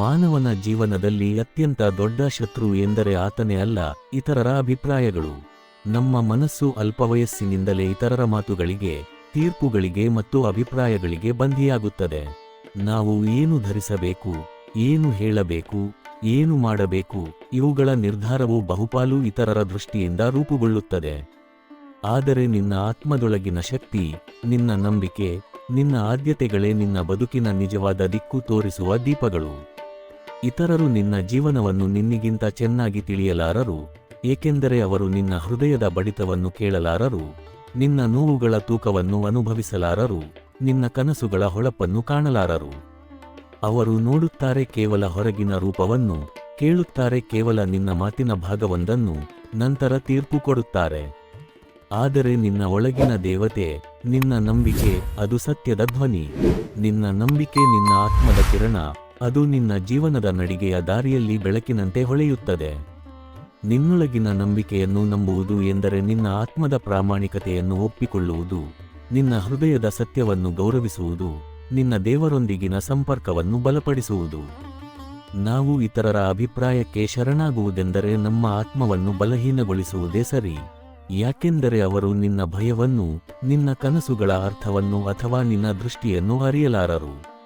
ಮಾನವನ ಜೀವನದಲ್ಲಿ ಅತ್ಯಂತ ದೊಡ್ಡ ಶತ್ರು ಎಂದರೆ ಆತನೇ ಅಲ್ಲ, ಇತರರ ಅಭಿಪ್ರಾಯಗಳು. ನಮ್ಮ ಮನಸ್ಸು ಅಲ್ಪವಯಸ್ಸಿನಿಂದಲೇ ಇತರರ ಮಾತುಗಳಿಗೆ, ತೀರ್ಪುಗಳಿಗೆ ಮತ್ತು ಅಭಿಪ್ರಾಯಗಳಿಗೆ ಬಂಧಿಯಾಗುತ್ತದೆ. ನಾವು ಏನು ಧರಿಸಬೇಕು, ಏನು ಹೇಳಬೇಕು, ಏನು ಮಾಡಬೇಕು, ಇವುಗಳ ನಿರ್ಧಾರವು ಬಹುಪಾಲು ಇತರರ ದೃಷ್ಟಿಯಿಂದ ರೂಪುಗೊಳ್ಳುತ್ತದೆ. ಆದರೆ ನಿನ್ನ ಆತ್ಮದೊಳಗಿನ ಶಕ್ತಿ, ನಿನ್ನ ನಂಬಿಕೆ, ನಿನ್ನ ಆದ್ಯತೆಗಳೇ ನಿನ್ನ ಬದುಕಿನ ನಿಜವಾದ ದಿಕ್ಕು ತೋರಿಸುವ ದೀಪಗಳು. ಇತರರು ನಿನ್ನ ಜೀವನವನ್ನು ನಿನ್ನಿಗಿಂತ ಚೆನ್ನಾಗಿ ತಿಳಿಯಲಾರರು, ಏಕೆಂದರೆ ಅವರು ನಿನ್ನ ಹೃದಯದ ಬಡಿತವನ್ನು ಕೇಳಲಾರರು, ನಿನ್ನ ನೋವುಗಳ ತೂಕವನ್ನು ಅನುಭವಿಸಲಾರರು, ನಿನ್ನ ಕನಸುಗಳ ಹೊಳಪನ್ನು ಕಾಣಲಾರರು. ಅವರು ನೋಡುತ್ತಾರೆ ಕೇವಲ ಹೊರಗಿನ ರೂಪವನ್ನು, ಕೇಳುತ್ತಾರೆ ಕೇವಲ ನಿನ್ನ ಮಾತಿನ ಭಾಗವೊಂದನ್ನು, ನಂತರ ತೀರ್ಪು ಕೊಡುತ್ತಾರೆ. ಆದರೆ ನಿನ್ನ ಒಳಗಿನ ದೇವತೆ, ನಿನ್ನ ನಂಬಿಕೆ, ಅದು ಸತ್ಯದ ಧ್ವನಿ. ನಿನ್ನ ನಂಬಿಕೆ ನಿನ್ನ ಆತ್ಮದ ಕಿರಣ. ಅದು ನಿನ್ನ ಜೀವನದ ನಡಿಗೆಯ ದಾರಿಯಲ್ಲಿ ಬೆಳಕಿನಂತೆ ಹೊಳೆಯುತ್ತದೆ. ನಿನ್ನೊಳಗಿನ ನಂಬಿಕೆಯನ್ನು ನಂಬುವುದು ಎಂದರೆ ನಿನ್ನ ಆತ್ಮದ ಪ್ರಾಮಾಣಿಕತೆಯನ್ನು ಒಪ್ಪಿಕೊಳ್ಳುವುದು, ನಿನ್ನ ಹೃದಯದ ಸತ್ಯವನ್ನು ಗೌರವಿಸುವುದು, ನಿನ್ನ ದೇವರೊಂದಿಗಿನ ಸಂಪರ್ಕವನ್ನು ಬಲಪಡಿಸುವುದು. ನಾವು ಇತರರ ಅಭಿಪ್ರಾಯಕ್ಕೆ ಶರಣಾಗುವುದೆಂದರೆ ನಮ್ಮ ಆತ್ಮವನ್ನು ಬಲಹೀನಗೊಳಿಸುವುದೇ ಸರಿ. ಯಾಕೆಂದರೆ ಅವರು ನಿನ್ನ ಭಯವನ್ನು, ನಿನ್ನ ಕನಸುಗಳ ಅರ್ಥವನ್ನು ಅಥವಾ ನಿನ್ನ ದೃಷ್ಟಿಯನ್ನು ಅರಿಯಲಾರರು.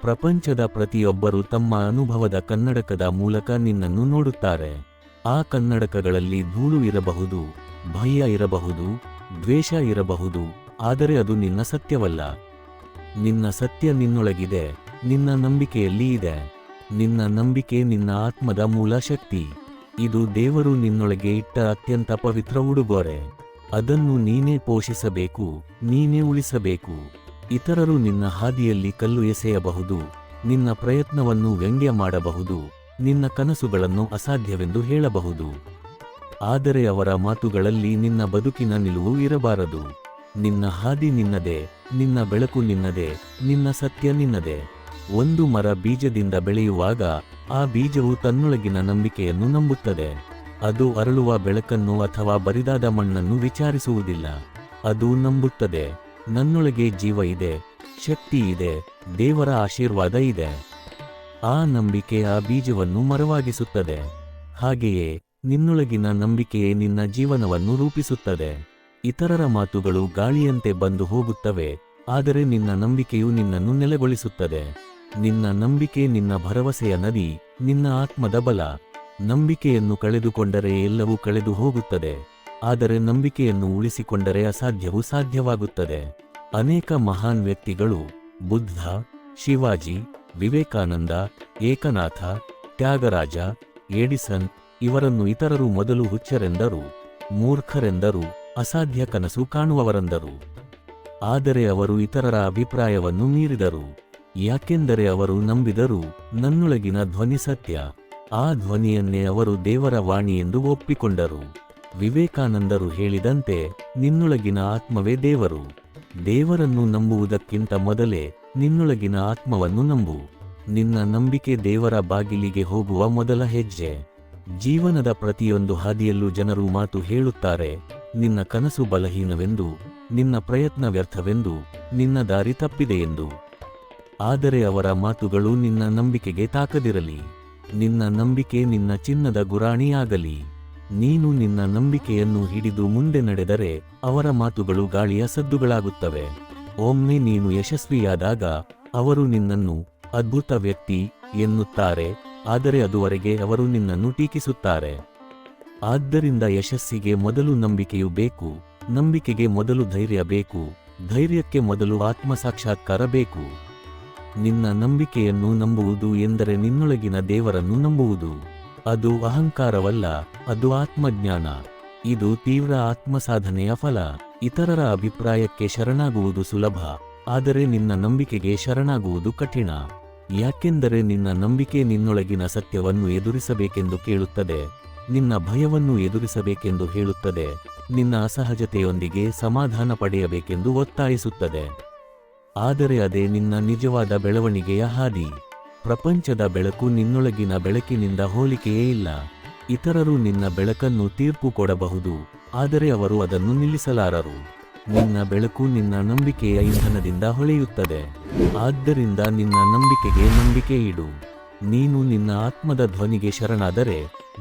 ಪ್ರಪಂಚದ ಪ್ರತಿಯೊಬ್ಬರು ತಮ್ಮ ಅನುಭವದ ಕನ್ನಡಕದ ಮೂಲಕ ನಿನ್ನನ್ನು ನೋಡುತ್ತಾರೆ. ಆ ಕನ್ನಡಕಗಳಲ್ಲಿ ಧೂಳು ಇರಬಹುದು, ಭಯ ಇರಬಹುದು, ದ್ವೇಷ ಇರಬಹುದು, ಆದರೆ ಅದು ನಿನ್ನ ಸತ್ಯವಲ್ಲ. ನಿನ್ನ ಸತ್ಯ ನಿನ್ನೊಳಗಿದೆ, ನಿನ್ನ ನಂಬಿಕೆಯಲ್ಲಿ ಇದೆ. ನಿನ್ನ ನಂಬಿಕೆ ನಿನ್ನ ಆತ್ಮದ ಮೂಲ ಶಕ್ತಿ. ಇದು ದೇವರು ನಿನ್ನೊಳಗೆ ಇಟ್ಟ ಅತ್ಯಂತ ಪವಿತ್ರ ಉಡುಗೊರೆ. ಅದನ್ನು ನೀನೇ ಪೋಷಿಸಬೇಕು, ನೀನೇ ಉಳಿಸಬೇಕು. ಇತರರು ನಿನ್ನ ಹಾದಿಯಲ್ಲಿ ಕಲ್ಲು ಎಸೆಯಬಹುದು, ನಿನ್ನ ಪ್ರಯತ್ನವನ್ನು ವ್ಯಂಗ್ಯ ಮಾಡಬಹುದು, ನಿನ್ನ ಕನಸುಗಳನ್ನು ಅಸಾಧ್ಯವೆಂದು ಹೇಳಬಹುದು. ಆದರೆ ಅವರ ಮಾತುಗಳಲ್ಲಿ ನಿನ್ನ ಬದುಕಿನ ನಿಲುವು ಇರಬಾರದು. ನಿನ್ನ ಹಾದಿ ನಿನ್ನದೆ, ನಿನ್ನ ಬೆಳಕು ನಿನ್ನದೆ, ನಿನ್ನ ಸತ್ಯ ನಿನ್ನದೆ. ಒಂದು ಮರ ಬೀಜದಿಂದ ಬೆಳೆಯುವಾಗ ಆ ಬೀಜವು ತನ್ನೊಳಗಿನ ನಂಬಿಕೆಯನ್ನು ನಂಬುತ್ತದೆ. ಅದು ಅರಳುವ ಬೆಳಕನ್ನು ಅಥವಾ ಬರಿದಾದ ಮಣ್ಣನ್ನು ವಿಚಾರಿಸುವುದಿಲ್ಲ. ಅದು ನಂಬುತ್ತದೆ. ನನ್ನೊಳಗೆ ಜೀವ ಇದೆ, ಶಕ್ತಿ ಇದೆ, ದೇವರ ಆಶೀರ್ವಾದ ಇದೆ. ಆ ನಂಬಿಕೆ ಆ ಬೀಜವನ್ನು ಮರವಾಗಿಸುತ್ತದೆ. ಹಾಗೆಯೇ ನಿನ್ನೊಳಗಿನ ನಂಬಿಕೆಯೇ ನಿನ್ನ ಜೀವನವನ್ನು ರೂಪಿಸುತ್ತದೆ. ಇತರರ ಮಾತುಗಳು ಗಾಳಿಯಂತೆ ಬಂದು ಹೋಗುತ್ತವೆ, ಆದರೆ ನಿನ್ನ ನಂಬಿಕೆಯು ನಿನ್ನನ್ನು ನೆಲೆಗೊಳಿಸುತ್ತದೆ. ನಿನ್ನ ನಂಬಿಕೆ ನಿನ್ನ ಭರವಸೆಯ ನದಿ, ನಿನ್ನ ಆತ್ಮದ ಬಲ. ನಂಬಿಕೆಯನ್ನು ಕಳೆದುಕೊಂಡರೆ ಎಲ್ಲವೂ ಕಳೆದು ಹೋಗುತ್ತದೆ. ಆದರೆ ನಂಬಿಕೆಯನ್ನು ಉಳಿಸಿಕೊಂಡರೆ ಅಸಾಧ್ಯವು ಸಾಧ್ಯವಾಗುತ್ತದೆ. ಅನೇಕ ಮಹಾನ್ ವ್ಯಕ್ತಿಗಳು ಬುದ್ಧ, ಶಿವಾಜಿ, ವಿವೇಕಾನಂದ, ಏಕನಾಥ, ತ್ಯಾಗರಾಜ ಏಡಿಸನ್ ಇವರನ್ನು ಇತರರು ಮೊದಲು ಹುಚ್ಚರೆಂದರು, ಮೂರ್ಖರೆಂದರು, ಅಸಾಧ್ಯ ಕನಸು ಕಾಣುವವರೆಂದರು. ಆದರೆ ಅವರು ಇತರರ ಅಭಿಪ್ರಾಯವನ್ನು ಮೀರಿದರು. ಯಾಕೆಂದರೆ ಅವರು ನಂಬಿದರು, ನನ್ನೊಳಗಿನ ಧ್ವನಿ ಸತ್ಯ. ಆ ಧ್ವನಿಯನ್ನೇ ಅವರು ದೇವರ ವಾಣಿ ಎಂದು ಒಪ್ಪಿಕೊಂಡರು. ವಿವೇಕಾನಂದರು ಹೇಳಿದಂತೆ ನಿನ್ನೊಳಗಿನ ಆತ್ಮವೇ ದೇವರು. ದೇವರನ್ನು ನಂಬುವುದಕ್ಕಿಂತ ಮೊದಲೇ ನಿನ್ನೊಳಗಿನ ಆತ್ಮವನ್ನು ನಂಬು. ನಿನ್ನ ನಂಬಿಕೆ ದೇವರ ಬಾಗಿಲಿಗೆ ಹೋಗುವ ಮೊದಲ ಹೆಜ್ಜೆ. ಜೀವನದ ಪ್ರತಿಯೊಂದು ಹಾದಿಯಲ್ಲೂ ಜನರು ಮಾತು ಹೇಳುತ್ತಾರೆ. ನಿನ್ನ ಕನಸು ಬಲಹೀನವೆಂದು, ನಿನ್ನ ಪ್ರಯತ್ನ ವ್ಯರ್ಥವೆಂದು, ನಿನ್ನ ದಾರಿ ತಪ್ಪಿದೆಯೆಂದು ಆದರೆ ಅವರ ಮಾತುಗಳು ನಿನ್ನ ನಂಬಿಕೆಗೆ ತಾಕದಿರಲಿ. ನಿನ್ನ ನಂಬಿಕೆ ನಿನ್ನ ಚಿನ್ನದ ಗುರಾಣಿಯಾಗಲಿ. ನೀನು ನಿನ್ನ ನಂಬಿಕೆಯನ್ನು ಹಿಡಿದು ಮುಂದೆ ನಡೆದರೆ ಅವರ ಮಾತುಗಳು ಗಾಳಿಯ ಸದ್ದುಗಳಾಗುತ್ತವೆ. ಒಮ್ಮೆ ನೀನು ಯಶಸ್ವಿಯಾದಾಗ ಅವರು ನಿನ್ನನ್ನು ಅದ್ಭುತ ವ್ಯಕ್ತಿ ಎನ್ನುತ್ತಾರೆ, ಆದರೆ ಅದುವರೆಗೆ ಅವರು ನಿನ್ನನ್ನು ಟೀಕಿಸುತ್ತಾರೆ. ಆದ್ದರಿಂದ ಯಶಸ್ಸಿಗೆ ಮೊದಲು ನಂಬಿಕೆಯು ಬೇಕು, ನಂಬಿಕೆಗೆ ಮೊದಲು ಧೈರ್ಯ ಬೇಕು, ಧೈರ್ಯಕ್ಕೆ ಮೊದಲು ಆತ್ಮಸಾಕ್ಷಾತ್ಕಾರ ಬೇಕು. ನಿನ್ನ ನಂಬಿಕೆಯನ್ನು ನಂಬುವುದು ಎಂದರೆ ನಿನ್ನೊಳಗಿನ ದೇವರನ್ನು ನಂಬುವುದು. ಅದು ಅಹಂಕಾರವಲ್ಲ, ಅದು ಆತ್ಮಜ್ಞಾನ. ಇದು ತೀವ್ರ ಆತ್ಮಸಾಧನೆಯ ಫಲ. ಇತರರ ಅಭಿಪ್ರಾಯಕ್ಕೆ ಶರಣಾಗುವುದು ಸುಲಭ, ಆದರೆ ನಿನ್ನ ನಂಬಿಕೆಗೆ ಶರಣಾಗುವುದು ಕಠಿಣ. ಯಾಕೆಂದರೆ ನಿನ್ನ ನಂಬಿಕೆ ನಿನ್ನೊಳಗಿನ ಸತ್ಯವನ್ನು ಎದುರಿಸಬೇಕೆಂದು ಕೇಳುತ್ತದೆ. ನಿನ್ನ ಭಯವನ್ನು ಎದುರಿಸಬೇಕೆಂದು ಹೇಳುತ್ತದೆ. ನಿನ್ನ ಅಸಹಜತೆಯೊಂದಿಗೆ ಸಮಾಧಾನ ಪಡೆಯಬೇಕೆಂದು ಒತ್ತಾಯಿಸುತ್ತದೆ. ಆದರೆ ಅದೇ ನಿನ್ನ ನಿಜವಾದ ಬೆಳವಣಿಗೆಯ ಹಾದಿ. ಪ್ರಪಂಚದ ಬೆಳಕು ನಿನ್ನೊಳಗಿನ ಬೆಳಕಿನಿಂದ ಹೋಲಿಕೆಯೇ ಇಲ್ಲ. ಇತರರು ನಿನ್ನ ಬೆಳಕನ್ನು ತೀರ್ಪು ಕೊಡಬಹುದು, ಆದರೆ ಅವರು ಅದನ್ನು ನಿಲ್ಲಿಸಲಾರರು. ನಿನ್ನ ಬೆಳಕು ನಿನ್ನ ನಂಬಿಕೆಯ ಇಂಧನದಿಂದ ಹೊಳೆಯುತ್ತದೆ. ಆದ್ದರಿಂದ ನಿನ್ನ ನಂಬಿಕೆಗೆ ನಂಬಿಕೆ ಇಡು. ನೀನು ನಿನ್ನ ಆತ್ಮದ ಧ್ವನಿಗೆ ಶರಣಾದರೆ,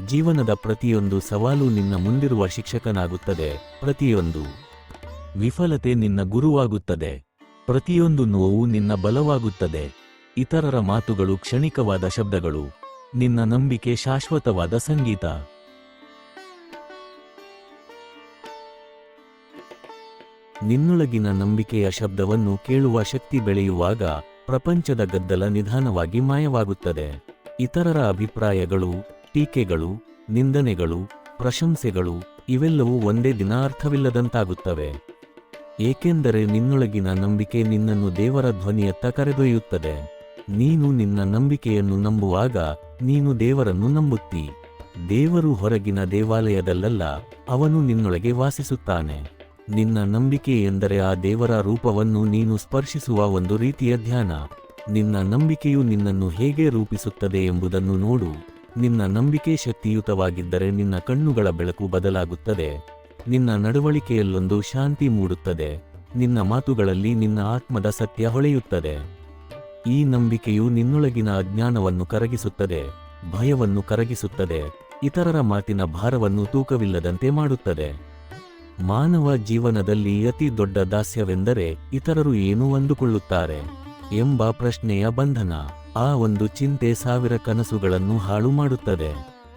ಜೀವನದ ಪ್ರತಿಯೊಂದು ಸವಾಲು ನಿನ್ನ ಮುಂದಿರುವ ಶಿಕ್ಷಕನಾಗುತ್ತದೆ, ಪ್ರತಿಯೊಂದು. ವಿಫಲತೆ ನಿನ್ನ ಗುರುವಾಗುತ್ತದೆ. ಪ್ರತಿಯೊಂದು ನೋವು ನಿನ್ನ ಬಲವಾಗುತ್ತದೆ. ಇತರರ ಮಾತುಗಳು ಕ್ಷಣಿಕವಾದ ಶಬ್ದಗಳು, ನಿನ್ನ ನಂಬಿಕೆ ಶಾಶ್ವತವಾದ ಸಂಗೀತ. ನಿನ್ನೊಳಗಿನ ನಂಬಿಕೆಯ ಶಬ್ದವನ್ನು ಕೇಳುವ ಶಕ್ತಿ ಬೆಳೆಯುವಾಗ ಪ್ರಪಂಚದ ಗದ್ದಲ ನಿಧಾನವಾಗಿ ಮಾಯವಾಗುತ್ತದೆ. ಇತರರ ಅಭಿಪ್ರಾಯಗಳು, ಟೀಕೆಗಳು, ನಿಂದನೆಗಳು, ಪ್ರಶಂಸೆಗಳು ಇವೆಲ್ಲವೂ ಒಂದೇ ದಿನ ಅರ್ಥವಿಲ್ಲದಂತಾಗುತ್ತವೆ. ಏಕೆಂದರೆ ನಿನ್ನೊಳಗಿನ ನಂಬಿಕೆ ನಿನ್ನನ್ನು ದೇವರ ಧ್ವನಿಯತ್ತ ಕರೆದೊಯ್ಯುತ್ತದೆ. ನೀನು ನಿನ್ನ ನಂಬಿಕೆಯನ್ನು ನಂಬುವಾಗ ನೀನು ದೇವರನ್ನು ನಂಬುತ್ತಿ. ದೇವರು ಹೊರಗಿನ ದೇವಾಲಯದಲ್ಲಲ್ಲ, ಅವನು ನಿನ್ನೊಳಗೆ ವಾಸಿಸುತ್ತಾನೆ. ನಿನ್ನ ನಂಬಿಕೆ ಎಂದರೆ ಆ ದೇವರ ರೂಪವನ್ನು ನೀನು ಸ್ಪರ್ಶಿಸುವ ಒಂದು ರೀತಿಯ ಧ್ಯಾನ. ನಿನ್ನ ನಂಬಿಕೆಯು ನಿನ್ನನ್ನು ಹೇಗೆ ರೂಪಿಸುತ್ತದೆ ಎಂಬುದನ್ನು ನೋಡು. ನಿನ್ನ ನಂಬಿಕೆ ಶಕ್ತಿಯುತವಾಗಿದ್ದರೆ ನಿನ್ನ ಕಣ್ಣುಗಳ ಬೆಳಕು ಬದಲಾಗುತ್ತದೆ. ನಿನ್ನ ನಡವಳಿಕೆಯಲ್ಲೊಂದು ಶಾಂತಿ ಮೂಡುತ್ತದೆ. ನಿನ್ನ ಮಾತುಗಳಲ್ಲಿ ನಿನ್ನ ಆತ್ಮದ ಸತ್ಯ ಹೊಳೆಯುತ್ತದೆ. ಈ ನಂಬಿಕೆಯು ನಿನ್ನೊಳಗಿನ ಅಜ್ಞಾನವನ್ನು ಕರಗಿಸುತ್ತದೆ, ಭಯವನ್ನು ಕರಗಿಸುತ್ತದೆ, ಇತರರ ಮಾತಿನ ಭಾರವನ್ನು ತೂಕವಿಲ್ಲದಂತೆ ಮಾಡುತ್ತದೆ. ಮಾನವ ಜೀವನದಲ್ಲಿ ಅತಿ ದೊಡ್ಡ ದಾಸ್ಯವೆಂದರೆ ಇತರರು ಏನು ಅಂದುಕೊಳ್ಳುತ್ತಾರೆ ಎಂಬ ಪ್ರಶ್ನೆಯ ಬಂಧನ. ಆ ಒಂದು ಚಿಂತೆ ಸಾವಿರ ಕನಸುಗಳನ್ನು ಹಾಳು ಮಾಡುತ್ತದೆ.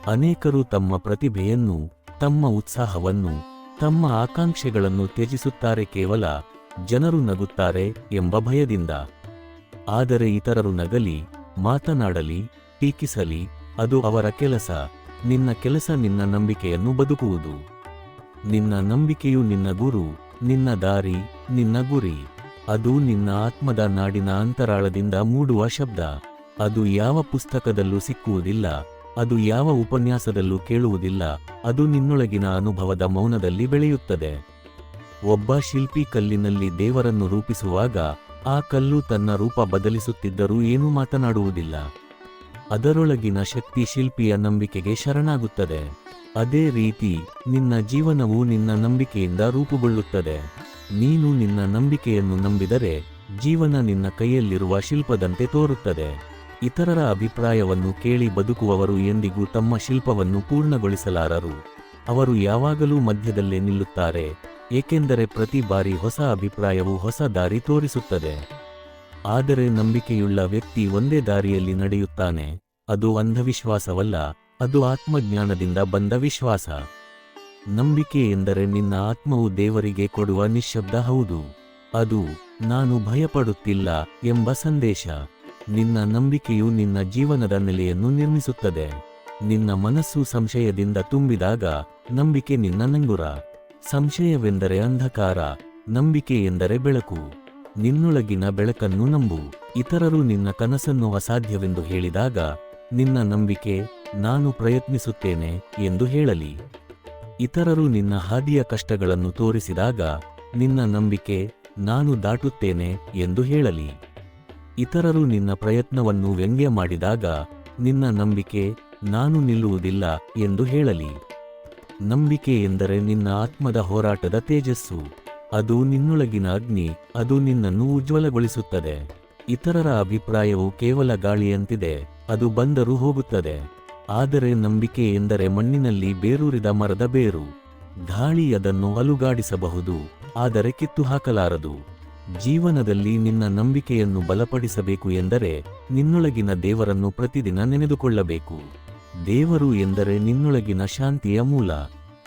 ಅನೇಕರು ತಮ್ಮ ಪ್ರತಿಭೆಯನ್ನು, ತಮ್ಮ ಉತ್ಸಾಹವನ್ನು, ತಮ್ಮ ಆಕಾಂಕ್ಷೆಗಳನ್ನು ತ್ಯಜಿಸುತ್ತಾರೆ ಕೇವಲ ಜನರು ನಗುತ್ತಾರೆ ಎಂಬ ಭಯದಿಂದ. ಆದರೆ ಇತರರು ನಗಲಿ, ಮಾತನಾಡಲಿ, ಟೀಕಿಸಲಿ, ಅದು ಅವರ ಕೆಲಸ, ನಿನ್ನ ಕೆಲಸ ನಿನ್ನ ನಂಬಿಕೆಯನ್ನು ಬದುಕುವುದು. ನಿನ್ನ ನಂಬಿಕೆಯು ನಿನ್ನ ಗುರು, ನಿನ್ನ ದಾರಿ, ನಿನ್ನ ಗುರಿ, ಅದು ನಿನ್ನ ಆತ್ಮದ ನಾಡಿನ ಅಂತರಾಳದಿಂದ ಮೂಡುವ ಶಬ್ದ. ಅದು ಯಾವ ಪುಸ್ತಕದಲ್ಲೂ ಸಿಕ್ಕುವುದಿಲ್ಲ, ಅದು ಯಾವ ಉಪನ್ಯಾಸದಲ್ಲೂ ಕೇಳುವುದಿಲ್ಲ, ಅದು ನಿನ್ನೊಳಗಿನ ಅನುಭವದ ಮೌನದಲ್ಲಿ ಬೆಳೆಯುತ್ತದೆ. ಒಬ್ಬ ಶಿಲ್ಪಿ ಕಲ್ಲಿನಲ್ಲಿ ದೇವರನ್ನು ರೂಪಿಸುವಾಗ ಆ ಕಲ್ಲು ತನ್ನ ರೂಪ ಬದಲಿಸುತ್ತಿದ್ದರೂ ಏನೂ ಮಾತನಾಡುವುದಿಲ್ಲ. ಅದರೊಳಗಿನ ಶಕ್ತಿ ಶಿಲ್ಪಿಯ ನಂಬಿಕೆಗೆ ಶರಣಾಗುತ್ತದೆ. ಅದೇ ರೀತಿ ನಿನ್ನ ಜೀವನವು ನಿನ್ನ ನಂಬಿಕೆಯಿಂದ ರೂಪುಗೊಳ್ಳುತ್ತದೆ. ನೀನು ನಿನ್ನ ನಂಬಿಕೆಯನ್ನು ನಂಬಿದರೆ ಜೀವನ ನಿನ್ನ ಕೈಯಲ್ಲಿರುವ ಶಿಲ್ಪದಂತೆ ತೋರುತ್ತದೆ. ಇತರರ ಅಭಿಪ್ರಾಯವನ್ನು ಕೇಳಿ ಬದುಕುವವರು ಎಂದಿಗೂ ತಮ್ಮ ಶಿಲ್ಪವನ್ನು ಪೂರ್ಣಗೊಳಿಸಲಾರರು. ಅವರು ಯಾವಾಗಲೂ ಮಧ್ಯದಲ್ಲೇ ನಿಲ್ಲುತ್ತಾರೆ. ಏಕೆಂದರೆ ಪ್ರತಿ ಬಾರಿ ಹೊಸ ಅಭಿಪ್ರಾಯವು ಹೊಸ ದಾರಿ ತೋರಿಸುತ್ತದೆ. ಆದರೆ ನಂಬಿಕೆಯುಳ್ಳ ವ್ಯಕ್ತಿ ಒಂದೇ ದಾರಿಯಲ್ಲಿ ನಡೆಯುತ್ತಾನೆ. ಅದು ಅಂಧವಿಶ್ವಾಸವಲ್ಲ, ಅದು ಆತ್ಮಜ್ಞಾನದಿಂದ ಬಂದ ವಿಶ್ವಾಸ. ನಂಬಿಕೆ ಎಂದರೆ ನಿನ್ನ ಆತ್ಮವು ದೇವರಿಗೆ ಕೊಡುವ ನಿಶ್ಶಬ್ದ ಹೌದು. ಅದು ನಾನು ಭಯಪಡುತ್ತಿಲ್ಲ ಎಂಬ ಸಂದೇಶ. ನಿನ್ನ ನಂಬಿಕೆಯು ನಿನ್ನ ಜೀವನದ ನೆಲೆಯನ್ನು ನಿರ್ಮಿಸುತ್ತದೆ. ನಿನ್ನ ಮನಸ್ಸು ಸಂಶಯದಿಂದ ತುಂಬಿದಾಗ ನಂಬಿಕೆ ನಿನ್ನ ನಂಗುರ. ಸಂಶಯವೆಂದರೆ ಅಂಧಕಾರ ನಂಬಿಕೆ ಎಂದರೆ ಬೆಳಕು. ನಿನ್ನೊಳಗಿನ ಬೆಳಕನ್ನು ನಂಬು. ಇತರರು ನಿನ್ನ ಕನಸನ್ನು ಅಸಾಧ್ಯವೆಂದು ಹೇಳಿದಾಗ, ನಿನ್ನ ನಂಬಿಕೆ ನಾನು ಪ್ರಯತ್ನಿಸುತ್ತೇನೆ ಎಂದು ಹೇಳಲಿ. ಇತರರು ನಿನ್ನ ಹಾದಿಯ ಕಷ್ಟಗಳನ್ನು ತೋರಿಸಿದಾಗ, ನಿನ್ನ ನಂಬಿಕೆ ನಾನು ದಾಟುತ್ತೇನೆ ಎಂದು ಹೇಳಲಿ. ಇತರರು ನಿನ್ನ ಪ್ರಯತ್ನವನ್ನು ವ್ಯಂಗ್ಯ ಮಾಡಿದಾಗ, ನಿನ್ನ ನಂಬಿಕೆ ನಾನು ನಿಲ್ಲುವುದಿಲ್ಲ ಎಂದು ಹೇಳಲಿ. ನಂಬಿಕೆ ಎಂದರೆ ನಿನ್ನ ಆತ್ಮದ ಹೋರಾಟದ ತೇಜಸ್ಸು. ಅದು ನಿನ್ನೊಳಗಿನ ಅಗ್ನಿ, ಅದು ನಿನ್ನನ್ನು ಉಜ್ವಲಗೊಳಿಸುತ್ತದೆ. ಇತರರ ಅಭಿಪ್ರಾಯವು ಕೇವಲ ಗಾಳಿಯಂತಿದೆ, ಅದು ಬಂದರೂ ಹೋಗುತ್ತದೆ. ಆದರೆ ನಂಬಿಕೆ ಎಂದರೆ ಮಣ್ಣಿನಲ್ಲಿ ಬೇರೂರಿದ ಮರದ ಬೇರು. ಗಾಳಿ ಅದನ್ನು ಅಲುಗಾಡಿಸಬಹುದು, ಆದರೆ ಕಿತ್ತು ಹಾಕಲಾರದು ಜೀವನದಲ್ಲಿ ನಿನ್ನ ನಂಬಿಕೆಯನ್ನು ಬಲಪಡಿಸಬೇಕು ಎಂದರೆ ನಿನ್ನೊಳಗಿನ ದೇವರನ್ನು ಪ್ರತಿದಿನ ನೆನೆದುಕೊಳ್ಳಬೇಕು. ದೇವರು ಎಂದರೆ ನಿನ್ನೊಳಗಿನ ಶಾಂತಿಯ ಮೂಲ.